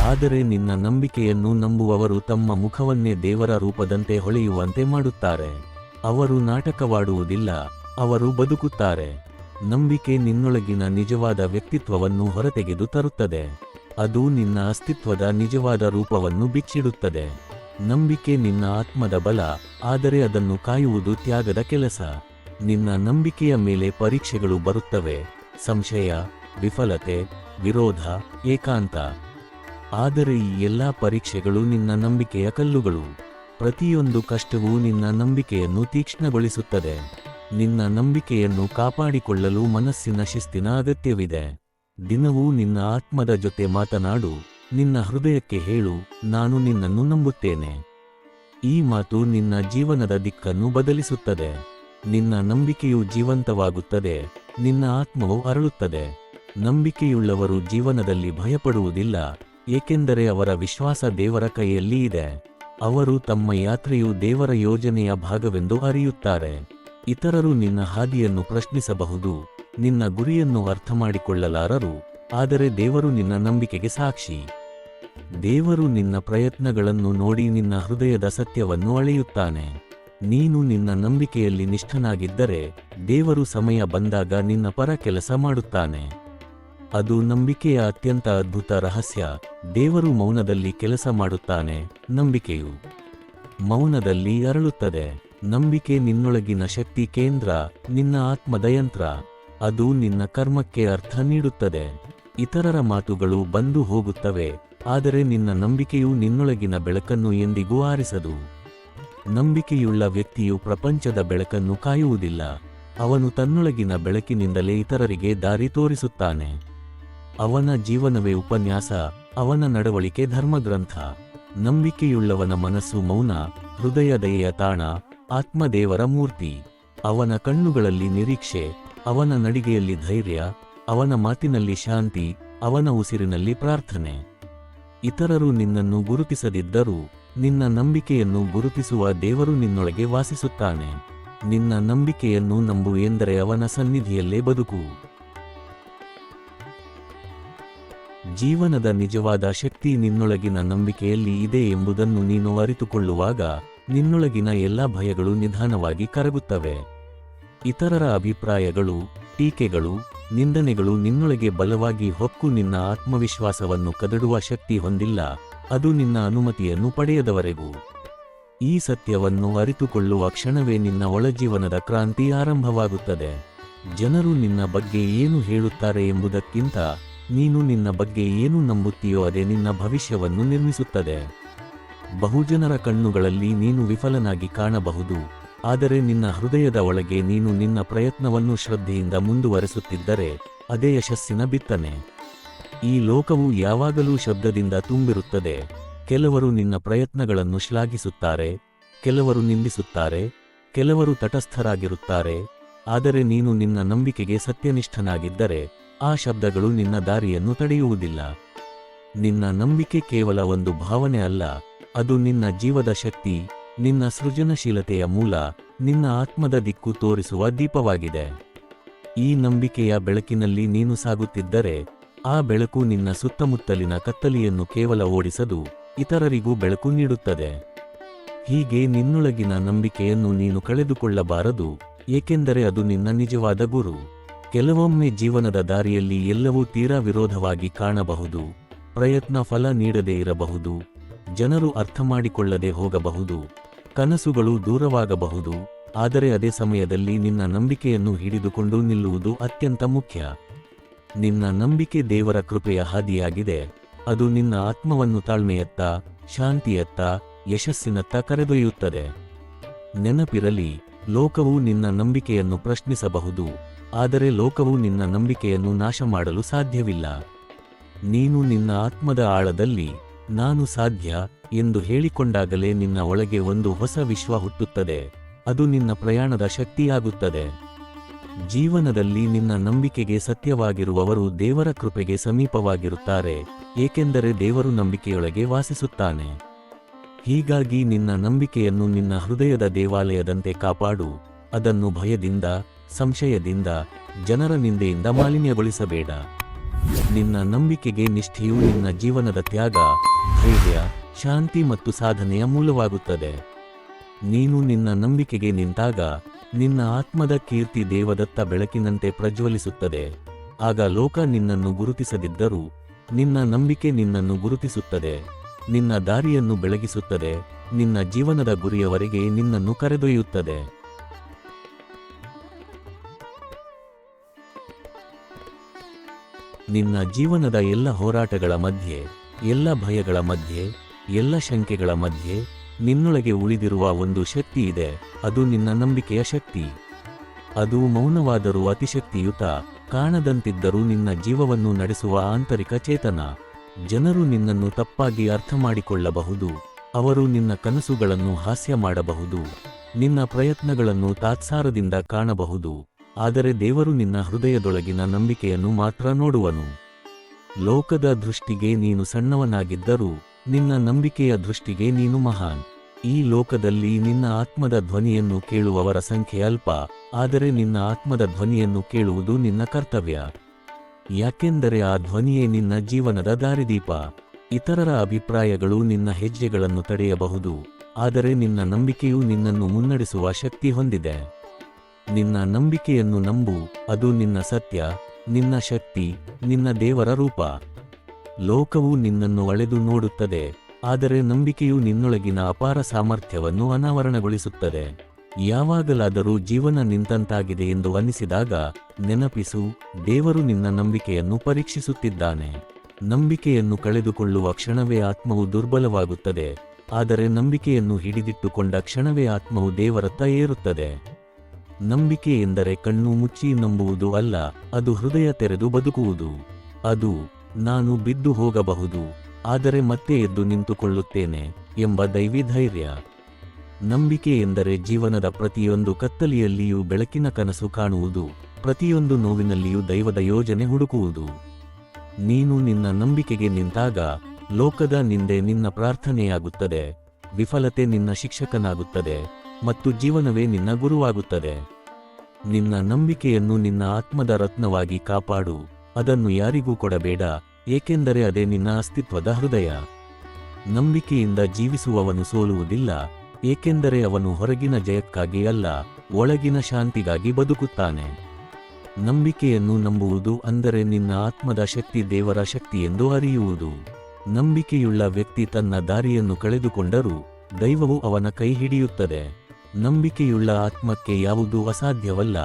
ಆದರೆ ನಿನ್ನ ನಂಬಿಕೆಯನ್ನು ನಂಬುವವರು ತಮ್ಮ ಮುಖವನ್ನೇ ದೇವರ ರೂಪದಂತೆ ಹೊಳೆಯುವಂತೆ ಮಾಡುತ್ತಾರೆ. ಅವರು ನಾಟಕವಾಡುವುದಿಲ್ಲ, ಅವರು ಬದುಕುತ್ತಾರೆ. ನಂಬಿಕೆ ನಿನ್ನೊಳಗಿನ ನಿಜವಾದ ವ್ಯಕ್ತಿತ್ವವನ್ನು ಹೊರತೆಗೆದು ತರುತ್ತದೆ. ಅದು ನಿನ್ನ ಅಸ್ತಿತ್ವದ ನಿಜವಾದ ರೂಪವನ್ನು ಬಿಚ್ಚಿಡುತ್ತದೆ. ನಂಬಿಕೆ ನಿನ್ನ ಆತ್ಮದ ಬಲ, ಆದರೆ ಅದನ್ನು ಕಾಯುವುದು ತ್ಯಾಗದ ಕೆಲಸ. ನಿನ್ನ ನಂಬಿಕೆಯ ಮೇಲೆ ಪರೀಕ್ಷೆಗಳು ಬರುತ್ತವೆ. ಸಂಶಯ, ವಿಫಲತೆ, ವಿರೋಧ, ಏಕಾಂತ. ಆದರೆ ಈ ಎಲ್ಲಾ ಪರೀಕ್ಷೆಗಳು ನಿನ್ನ ನಂಬಿಕೆಯ ಕಲ್ಲುಗಳು. ಪ್ರತಿಯೊಂದು ಕಷ್ಟವೂ ನಿನ್ನ ನಂಬಿಕೆಯನ್ನು ತೀಕ್ಷ್ಣಗೊಳಿಸುತ್ತದೆ. ನಿನ್ನ ನಂಬಿಕೆಯನ್ನು ಕಾಪಾಡಿಕೊಳ್ಳಲು ಮನಸ್ಸಿನ ಶಿಸ್ತಿನ ಅಗತ್ಯವಿದೆ. ದಿನವೂ ನಿನ್ನ ಆತ್ಮದ ಜೊತೆ ಮಾತನಾಡು. ನಿನ್ನ ಹೃದಯಕ್ಕೆ ಹೇಳು, ನಾನು ನಿನ್ನನ್ನು ನಂಬುತ್ತೇನೆ. ಈ ಮಾತು ನಿನ್ನ ಜೀವನದ ದಿಕ್ಕನ್ನು ಬದಲಿಸುತ್ತದೆ. ನಿನ್ನ ನಂಬಿಕೆಯು ಜೀವಂತವಾಗುತ್ತದೆ, ನಿನ್ನ ಆತ್ಮವು ಅರಳುತ್ತದೆ. ನಂಬಿಕೆಯುಳ್ಳವರು ಜೀವನದಲ್ಲಿ ಭಯಪಡುವುದಿಲ್ಲ, ಏಕೆಂದರೆ ಅವರ ವಿಶ್ವಾಸ ದೇವರ ಕೈಯಲ್ಲಿ ಇದೆ. ಅವರು ತಮ್ಮ ಯಾತ್ರೆಯು ದೇವರ ಯೋಜನೆಯ ಭಾಗವೆಂದು ಅರಿಯುತ್ತಾರೆ. ಇತರರು ನಿನ್ನ ಹಾದಿಯನ್ನು ಪ್ರಶ್ನಿಸಬಹುದು, ನಿನ್ನ ಗುರಿಯನ್ನು ಅರ್ಥಮಾಡಿಕೊಳ್ಳಲಾರರು, ಆದರೆ ದೇವರು ನಿನ್ನ ನಂಬಿಕೆಗೆ ಸಾಕ್ಷಿ. ದೇವರು ನಿನ್ನ ಪ್ರಯತ್ನಗಳನ್ನು ನೋಡಿ ನಿನ್ನ ಹೃದಯದ ಸತ್ಯವನ್ನು ಅಳೆಯುತ್ತಾನೆ. ನೀನು ನಿನ್ನ ನಂಬಿಕೆಯಲ್ಲಿ ನಿಷ್ಠನಾಗಿದ್ದರೆ ದೇವರು ಸಮಯ ಬಂದಾಗ ನಿನ್ನ ಪರ ಕೆಲಸ ಮಾಡುತ್ತಾನೆ. ಅದು ನಂಬಿಕೆಯ ಅತ್ಯಂತ ಅದ್ಭುತ ರಹಸ್ಯ. ದೇವರು ಮೌನದಲ್ಲಿ ಕೆಲಸ ಮಾಡುತ್ತಾನೆ, ನಂಬಿಕೆಯು ಮೌನದಲ್ಲಿ ಅರಳುತ್ತದೆ. ನಂಬಿಕೆ ನಿನ್ನೊಳಗಿನ ಶಕ್ತಿ ಕೇಂದ್ರ, ನಿನ್ನ ಆತ್ಮದ ಯಂತ್ರ ಅದು ನಿನ್ನ ಕರ್ಮಕ್ಕೆ ಅರ್ಥ ನೀಡುತ್ತದೆ. ಇತರರ ಮಾತುಗಳು ಬಂದು ಹೋಗುತ್ತವೆ, ಆದರೆ ನಿನ್ನ ನಂಬಿಕೆಯು ನಿನ್ನೊಳಗಿನ ಬೆಳಕನ್ನು ಎಂದಿಗೂ ಆರಿಸದು. ನಂಬಿಕೆಯುಳ್ಳ ವ್ಯಕ್ತಿಯು ಪ್ರಪಂಚದ ಬೆಳಕನ್ನು ಕಾಯುವುದಿಲ್ಲ. ಅವನು ತನ್ನೊಳಗಿನ ಬೆಳಕಿನಿಂದಲೇ ಇತರರಿಗೆ ದಾರಿ ತೋರಿಸುತ್ತಾನೆ. ಅವನ ಜೀವನವೇ ಉಪನ್ಯಾಸ, ಅವನ ನಡವಳಿಕೆ ಧರ್ಮಗ್ರಂಥ. ನಂಬಿಕೆಯುಳ್ಳವನ ಮನಸ್ಸು ಮೌನ, ಹೃದಯ ದಯೆಯ ತಾಣ, ಆತ್ಮದೇವರ ಮೂರ್ತಿ. ಅವನ ಕಣ್ಣುಗಳಲ್ಲಿ ನಿರೀಕ್ಷೆ, ಅವನ ನಡಿಗೆಯಲ್ಲಿ ಧೈರ್ಯ, ಅವನ ಮಾತಿನಲ್ಲಿ ಶಾಂತಿ, ಅವನ ಉಸಿರಿನಲ್ಲಿ ಪ್ರಾರ್ಥನೆ. ಇತರರು ನಿನ್ನನ್ನು ಗುರುತಿಸದಿದ್ದರೂ ನಿನ್ನ ನಂಬಿಕೆಯನ್ನು ಗುರುತಿಸುವ ದೇವರು ನಿನ್ನೊಳಗೆ ವಾಸಿಸುತ್ತಾನೆ. ನಿನ್ನ ನಂಬಿಕೆಯನ್ನು ನಂಬು ಎಂದರೆ ಅವನ ಸನ್ನಿಧಿಯಲ್ಲೇ ಬದುಕು. ಜೀವನದ ನಿಜವಾದ ಶಕ್ತಿ ನಿನ್ನೊಳಗಿನ ನಂಬಿಕೆಯಲ್ಲಿ ಇದೆ ಎಂಬುದನ್ನು ನೀನು ಅರಿತುಕೊಳ್ಳುವಾಗ ನಿನ್ನೊಳಗಿನ ಎಲ್ಲ ಭಯಗಳು ನಿಧಾನವಾಗಿ ಕರಗುತ್ತವೆ. ಇತರರ ಅಭಿಪ್ರಾಯಗಳು, ಟೀಕೆಗಳು, ನಿಂದನೆಗಳು ನಿನ್ನೊಳಗೆ ಬಲವಾಗಿ ಹೊಕ್ಕು ನಿನ್ನ ಆತ್ಮವಿಶ್ವಾಸವನ್ನು ಕದಡುವ ಶಕ್ತಿ ಹೊಂದಿಲ್ಲ. ಅದು ನಿನ್ನ ಅನುಮತಿಯನ್ನು ಪಡೆಯದವರೆಗೂ. ಈ ಸತ್ಯವನ್ನು ಅರಿತುಕೊಳ್ಳುವ ಕ್ಷಣವೇ ನಿನ್ನ ಒಳಜೀವನದ ಕ್ರಾಂತಿ ಆರಂಭವಾಗುತ್ತದೆ. ಜನರು ನಿನ್ನ ಬಗ್ಗೆ ಏನು ಹೇಳುತ್ತಾರೆ ಎಂಬುದಕ್ಕಿಂತ ನೀನು ನಿನ್ನ ಬಗ್ಗೆ ಏನು ನಂಬುತ್ತೀಯೋ ಅದೇ ನಿನ್ನ ಭವಿಷ್ಯವನ್ನು ನಿರ್ಮಿಸುತ್ತದೆ. ಬಹುಜನರ ಕಣ್ಣುಗಳಲ್ಲಿ ನೀನು ವಿಫಲನಾಗಿ ಕಾಣಬಹುದು. ಆದರೆ ನಿನ್ನ ಹೃದಯದ ಒಳಗೆ ನೀನು ನಿನ್ನ ಪ್ರಯತ್ನವನ್ನು ಶ್ರದ್ಧೆಯಿಂದ ಮುಂದುವರೆಸುತ್ತಿದ್ದರೆ ಅದೇ ಯಶಸ್ಸಿನ ಬಿತ್ತನೆ. ಈ ಲೋಕವು ಯಾವಾಗಲೂ ಶಬ್ದದಿಂದ ತುಂಬಿರುತ್ತದೆ. ಕೆಲವರು ನಿನ್ನ ಪ್ರಯತ್ನಗಳನ್ನು ಶ್ಲಾಘಿಸುತ್ತಾರೆ, ಕೆಲವರು ನಿಂದಿಸುತ್ತಾರೆ, ಕೆಲವರು ತಟಸ್ಥರಾಗಿರುತ್ತಾರೆ. ಆದರೆ ನೀನು ನಿನ್ನ ನಂಬಿಕೆಗೆ ಸತ್ಯನಿಷ್ಠನಾಗಿದ್ದರೆ, ಆ ಶಬ್ದಗಳು ನಿನ್ನ ದಾರಿಯನ್ನು ತಡೆಯುವುದಿಲ್ಲ. ನಿನ್ನ ನಂಬಿಕೆ ಕೇವಲ ಒಂದು ಭಾವನೆ ಅಲ್ಲ, ಅದು ನಿನ್ನ ಜೀವದ ಶಕ್ತಿ, ನಿನ್ನ ಸೃಜನಶೀಲತೆಯ ಮೂಲ, ನಿನ್ನ ಆತ್ಮದ ದಿಕ್ಕು ತೋರಿಸುವ ದೀಪವಾಗಿದೆ. ಈ ನಂಬಿಕೆಯ ಬೆಳಕಿನಲ್ಲಿ ನೀನು ಸಾಗುತ್ತಿದ್ದರೆ ಆ ಬೆಳಕು ನಿನ್ನ ಸುತ್ತಮುತ್ತಲಿನ ಕತ್ತಲಿಯನ್ನು ಕೇವಲ ಓಡಿಸದು ಇತರರಿಗೂ ಬೆಳಕು ನೀಡುತ್ತದೆ. ಹೀಗೆ ನಿನ್ನೊಳಗಿನ ನಂಬಿಕೆಯನ್ನು ನೀನು ಕಳೆದುಕೊಳ್ಳಬಾರದು, ಏಕೆಂದರೆ ಅದು ನಿನ್ನ ನಿಜವಾದ ಗುರು. ಕೆಲವೊಮ್ಮೆ ಜೀವನದ ದಾರಿಯಲ್ಲಿ ಎಲ್ಲವೂ ತೀರಾ ವಿರೋಧವಾಗಿ ಕಾಣಬಹುದು, ಪ್ರಯತ್ನ ಫಲ ನೀಡದೇ ಇರಬಹುದು, ಜನರು ಅರ್ಥ ಮಾಡಿಕೊಳ್ಳದೆ ಹೋಗಬಹುದು, ಕನಸುಗಳು ದೂರವಾಗಬಹುದು, ಆದರೆ ಅದೇ ಸಮಯದಲ್ಲಿ ನಿನ್ನ ನಂಬಿಕೆಯನ್ನು ಹಿಡಿದುಕೊಂಡು ನಿಲ್ಲುವುದು ಅತ್ಯಂತ ಮುಖ್ಯ. ನಿನ್ನ ನಂಬಿಕೆ ದೇವರ ಕೃಪೆಯ ಹಾದಿಯಾಗಿದೆ. ಅದು ನಿನ್ನ ಆತ್ಮವನ್ನು ತಾಳ್ಮೆಯತ್ತ, ಶಾಂತಿಯತ್ತ, ಯಶಸ್ಸಿನತ್ತ ಕರೆದೊಯ್ಯುತ್ತದೆ. ನೆನಪಿರಲಿ, ಲೋಕವು ನಿನ್ನ ನಂಬಿಕೆಯನ್ನು ಪ್ರಶ್ನಿಸಬಹುದು, ಆದರೆ ಲೋಕವು ನಿನ್ನ ನಂಬಿಕೆಯನ್ನು ನಾಶ ಮಾಡಲು ಸಾಧ್ಯವಿಲ್ಲ. ನೀನು ನಿನ್ನ ಆತ್ಮದ ಆಳದಲ್ಲಿ, ನಾನು ಸಾಧ್ಯ ಎಂದು ಹೇಳಿಕೊಂಡಾಗಲೇ ನಿನ್ನ ಒಳಗೆ ಒಂದು ಹೊಸ ವಿಶ್ವ ಹುಟ್ಟುತ್ತದೆ. ಅದು ನಿನ್ನ ಪ್ರಯಾಣದ ಶಕ್ತಿಯಾಗುತ್ತದೆ. ಜೀವನದಲ್ಲಿ ನಿನ್ನ ನಂಬಿಕೆಗೆ ಸತ್ಯವಾಗಿರುವವರು ದೇವರ ಕೃಪೆಗೆ ಸಮೀಪವಾಗಿರುತ್ತಾರೆ, ಏಕೆಂದರೆ ದೇವರು ನಂಬಿಕೆಯೊಳಗೆ ವಾಸಿಸುತ್ತಾನೆ. ಹೀಗಾಗಿ ನಿನ್ನ ನಂಬಿಕೆಯನ್ನು ನಿನ್ನ ಹೃದಯದ ದೇವಾಲಯದಂತೆ ಕಾಪಾಡು, ಅದನ್ನು ಭಯದಿಂದ, ಸಂಶಯದಿಂದ, ಜನರ ನಿಂದೆಯಿಂದ ಮಾಲಿನ್ಯಗೊಳಿಸಬೇಡ. ನಿನ್ನ ನಂಬಿಕೆಗೆ ನಿಷ್ಠೆಯು ನಿನ್ನ ಜೀವನದ ತ್ಯಾಗ, ಧೈರ್ಯ, ಶಾಂತಿ ಮತ್ತು ಸಾಧನೆಯ ಮೂಲವಾಗುತ್ತದೆ. ನೀನು ನಿನ್ನ ನಂಬಿಕೆಗೆ ನಿಂತಾಗ ನಿನ್ನ ಆತ್ಮದ ಕೀರ್ತಿ ದೇವದತ್ತ ಬೆಳಕಿನಂತೆ ಪ್ರಜ್ವಲಿಸುತ್ತದೆ. ಆಗ ಲೋಕ ನಿನ್ನನ್ನು ಗುರುತಿಸದಿದ್ದರೂ, ನಿನ್ನ ನಂಬಿಕೆ ನಿನ್ನನ್ನು ಗುರುತಿಸುತ್ತದೆ. ನಿನ್ನ ದಾರಿಯನ್ನು ಬೆಳಗಿಸುತ್ತದೆ. ನಿನ್ನ ಜೀವನದ ಗುರಿಯವರೆಗೆ ನಿನ್ನನ್ನು ಕರೆದೊಯ್ಯುತ್ತದೆ. ನಿನ್ನ ಜೀವನದ ಎಲ್ಲ ಹೋರಾಟಗಳ ಮಧ್ಯೆ, ಎಲ್ಲ ಭಯಗಳ ಮಧ್ಯೆ, ಎಲ್ಲ ಶಂಕೆಗಳ ಮಧ್ಯೆ ನಿನ್ನೊಳಗೆ ಉಳಿದಿರುವ ಒಂದು ಶಕ್ತಿ ಇದೆ, ಅದು ನಿನ್ನ ನಂಬಿಕೆಯ ಶಕ್ತಿ. ಅದು ಮೌನವಾದರೂ ಅತಿಶಕ್ತಿಯುತ, ಕಾಣದಂತಿದ್ದರೂ ನಿನ್ನ ಜೀವವನ್ನು ನಡೆಸುವ ಆಂತರಿಕ ಚೇತನ. ಜನರು ನಿನ್ನನ್ನು ತಪ್ಪಾಗಿ ಅರ್ಥ ಮಾಡಿಕೊಳ್ಳಬಹುದು ಅವರು ನಿನ್ನ ಕನಸುಗಳನ್ನು ಹಾಸ್ಯ ಮಾಡಬಹುದು, ನಿನ್ನ ಪ್ರಯತ್ನಗಳನ್ನು ತಾತ್ಸಾರದಿಂದ ಕಾಣಬಹುದು, ಆದರೆ ದೇವರು ನಿನ್ನ ಹೃದಯದೊಳಗಿನ ನಂಬಿಕೆಯನ್ನು ಮಾತ್ರ ನೋಡುವನು. ಲೋಕದ ದೃಷ್ಟಿಗೆ ನೀನು ಸಣ್ಣವನಾಗಿದ್ದರೂ ನಿನ್ನ ನಂಬಿಕೆಯ ದೃಷ್ಟಿಗೆ ನೀನು ಮಹಾನ್. ಈ ಲೋಕದಲ್ಲಿ ನಿನ್ನ ಆತ್ಮದ ಧ್ವನಿಯನ್ನು ಕೇಳುವವರ ಸಂಖ್ಯೆ ಅಲ್ಪ, ಆದರೆ ನಿನ್ನ ಆತ್ಮದ ಧ್ವನಿಯನ್ನು ಕೇಳುವುದು ನಿನ್ನ ಕರ್ತವ್ಯ. ಯಾಕೆಂದರೆ ಆ ಧ್ವನಿಯೇ ನಿನ್ನ ಜೀವನದ ದಾರಿದೀಪ. ಇತರರ ಅಭಿಪ್ರಾಯಗಳು ನಿನ್ನ ಹೆಜ್ಜೆಗಳನ್ನು ತಡೆಯಬಹುದು, ಆದರೆ ನಿನ್ನ ನಂಬಿಕೆಯು ನಿನ್ನನ್ನು ಮುನ್ನಡೆಸುವ ಶಕ್ತಿ ಹೊಂದಿದೆ. ನಿನ್ನ ನಂಬಿಕೆಯನ್ನು ನಂಬು, ಅದು ನಿನ್ನ ಸತ್ಯ, ನಿನ್ನ ಶಕ್ತಿ, ನಿನ್ನ ದೇವರ ರೂಪ. ಲೋಕವು ನಿನ್ನನ್ನು ಅಳೆದು ನೋಡುತ್ತದೆ, ಆದರೆ ನಂಬಿಕೆಯು ನಿನ್ನೊಳಗಿನ ಅಪಾರ ಸಾಮರ್ಥ್ಯವನ್ನು ಅನಾವರಣಗೊಳಿಸುತ್ತದೆ. ಯಾವಾಗಲಾದರೂ ಜೀವನ ನಿಂತಂತಾಗಿದೆ ಎಂದು ಅನಿಸಿದಾಗ ನೆನಪಿಸು, ದೇವರು ನಿನ್ನ ನಂಬಿಕೆಯನ್ನು ಪರೀಕ್ಷಿಸುತ್ತಿದ್ದಾನೆ. ನಂಬಿಕೆಯನ್ನು ಕಳೆದುಕೊಳ್ಳುವ ಕ್ಷಣವೇ ಆತ್ಮವು ದುರ್ಬಲವಾಗುತ್ತದೆ, ಆದರೆ ನಂಬಿಕೆಯನ್ನು ಹಿಡಿದಿಟ್ಟುಕೊಂಡ ಕ್ಷಣವೇ ಆತ್ಮವು ದೇವರತ್ತ ಏರುತ್ತದೆ. ನಂಬಿಕೆ ಎಂದರೆ ಕಣ್ಣು ಮುಚ್ಚಿ ನಂಬುವುದು ಅಲ್ಲ, ಅದು ಹೃದಯ ತೆರೆದು ಬದುಕುವುದು. ಅದು ನಾನು ಬಿದ್ದು ಹೋಗಬಹುದು, ಆದರೆ ಮತ್ತೆ ಎದ್ದು ನಿಂತುಕೊಳ್ಳುತ್ತೇನೆ ಎಂಬ ದೈವಿ ಧೈರ್ಯ ನಂಬಿಕೆ ಎಂದರೆ ಜೀವನದ ಪ್ರತಿಯೊಂದು ಕತ್ತಲಿಯಲ್ಲಿಯೂ ಬೆಳಕಿನ ಕನಸು ಕಾಣುವುದು, ಪ್ರತಿಯೊಂದು ನೋವಿನಲ್ಲಿಯೂ ದೈವದ ಯೋಜನೆ ಹುಡುಕುವುದು. ನೀನು ನಿನ್ನ ನಂಬಿಕೆಗೆ ನಿಂತಾಗ, ಲೋಕದ ನಿಂದೆ ನಿನ್ನ ಪ್ರಾರ್ಥನೆಯಾಗುತ್ತದೆ, ವಿಫಲತೆ ನಿನ್ನ ಶಿಕ್ಷಕನಾಗುತ್ತದೆ, ಮತ್ತು ಜೀವನವೇ ನಿನ್ನ ಗುರುವಾಗುತ್ತದೆ. ನಿನ್ನ ನಂಬಿಕೆಯನ್ನು ನಿನ್ನ ಆತ್ಮದ ರತ್ನವಾಗಿ ಕಾಪಾಡು, ಅದನ್ನು ಯಾರಿಗೂ ಕೊಡಬೇಡ ಏಕೆಂದರೆ ಅದೇ ನಿನ್ನ ಅಸ್ತಿತ್ವದ ಹೃದಯ. ನಂಬಿಕೆಯಿಂದ ಜೀವಿಸುವವನು ಸೋಲುವುದಿಲ್ಲ, ಏಕೆಂದರೆ ಅವನು ಹೊರಗಿನ ಜಯಕ್ಕಾಗಿ ಅಲ್ಲ, ಒಳಗಿನ ಶಾಂತಿಗಾಗಿ ಬದುಕುತ್ತಾನೆ. ನಂಬಿಕೆಯನ್ನು ನಂಬುವುದು ಅಂದರೆ ನಿನ್ನ ಆತ್ಮದ ಶಕ್ತಿ ದೇವರ ಶಕ್ತಿ ಎಂದು ಅರಿಯುವುದು. ನಂಬಿಕೆಯುಳ್ಳ ವ್ಯಕ್ತಿ ತನ್ನ ದಾರಿಯನ್ನು ಕಳೆದುಕೊಂಡರೂ ದೈವವು ಅವನ ಕೈ ಹಿಡಿಯುತ್ತದೆ. ನಂಬಿಕೆಯುಳ್ಳ ಆತ್ಮಕ್ಕೆ ಯಾವುದೂ ಅಸಾಧ್ಯವಲ್ಲ,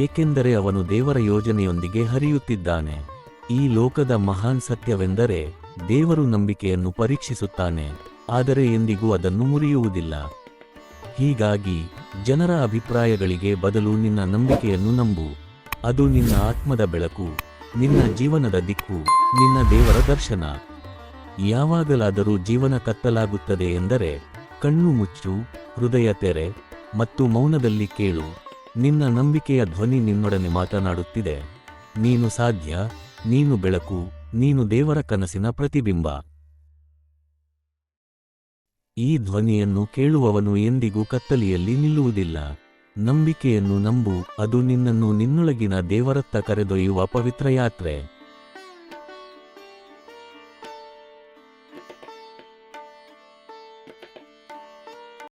ಏಕೆಂದರೆ ಅವನು ದೇವರ ಯೋಜನೆಯೊಂದಿಗೆ ಹರಿಯುತ್ತಿದ್ದಾನೆ. ಈ ಲೋಕದ ಮಹಾನ್ ಸತ್ಯವೆಂದರೆ ದೇವರು ನಂಬಿಕೆಯನ್ನು ಪರೀಕ್ಷಿಸುತ್ತಾನೆ, ಆದರೆ ಎಂದಿಗೂ ಅದನ್ನು ಮುರಿಯುವುದಿಲ್ಲ. ಹೀಗಾಗಿ ಜನರ ಅಭಿಪ್ರಾಯಗಳಿಗೆ ಬದಲು ನಿನ್ನ ನಂಬಿಕೆಯನ್ನು ನಂಬು. ಅದು ನಿನ್ನ ಆತ್ಮದ ಬೆಳಕು, ನಿನ್ನ ಜೀವನದ ದಿಕ್ಕು, ನಿನ್ನ ದೇವರ ದರ್ಶನ. ಯಾವಾಗಲಾದರೂ ಜೀವನ ಕತ್ತಲಾಗುತ್ತದೆ ಎಂದರೆ ಕಣ್ಣು ಮುಚ್ಚು, ಹೃದಯ ತೆರೆ ಮತ್ತು ಮೌನದಲ್ಲಿ ಕೇಳು. ನಿನ್ನ ನಂಬಿಕೆಯ ಧ್ವನಿ ನಿನ್ನೊಡನೆ ಮಾತನಾಡುತ್ತಿದೆ. ನೀನು ಸಾಧ್ಯ ನೀನು ಬೆಳಕು, ನೀನು ದೇವರ ಕನಸಿನ ಪ್ರತಿಬಿಂಬ. ಈ ಧ್ವನಿಯನ್ನು ಕೇಳುವವನು ಎಂದಿಗೂ ಕತ್ತಲಿಯಲ್ಲಿ ನಿಲ್ಲುವುದಿಲ್ಲ. ನಂಬಿಕೆಯನ್ನು ನಂಬು, ಅದು ನಿನ್ನನ್ನು ನಿನ್ನೊಳಗಿನ ದೇವರತ್ತ ಕರೆದೊಯ್ಯುವ ಪವಿತ್ರ ಯಾತ್ರೆ.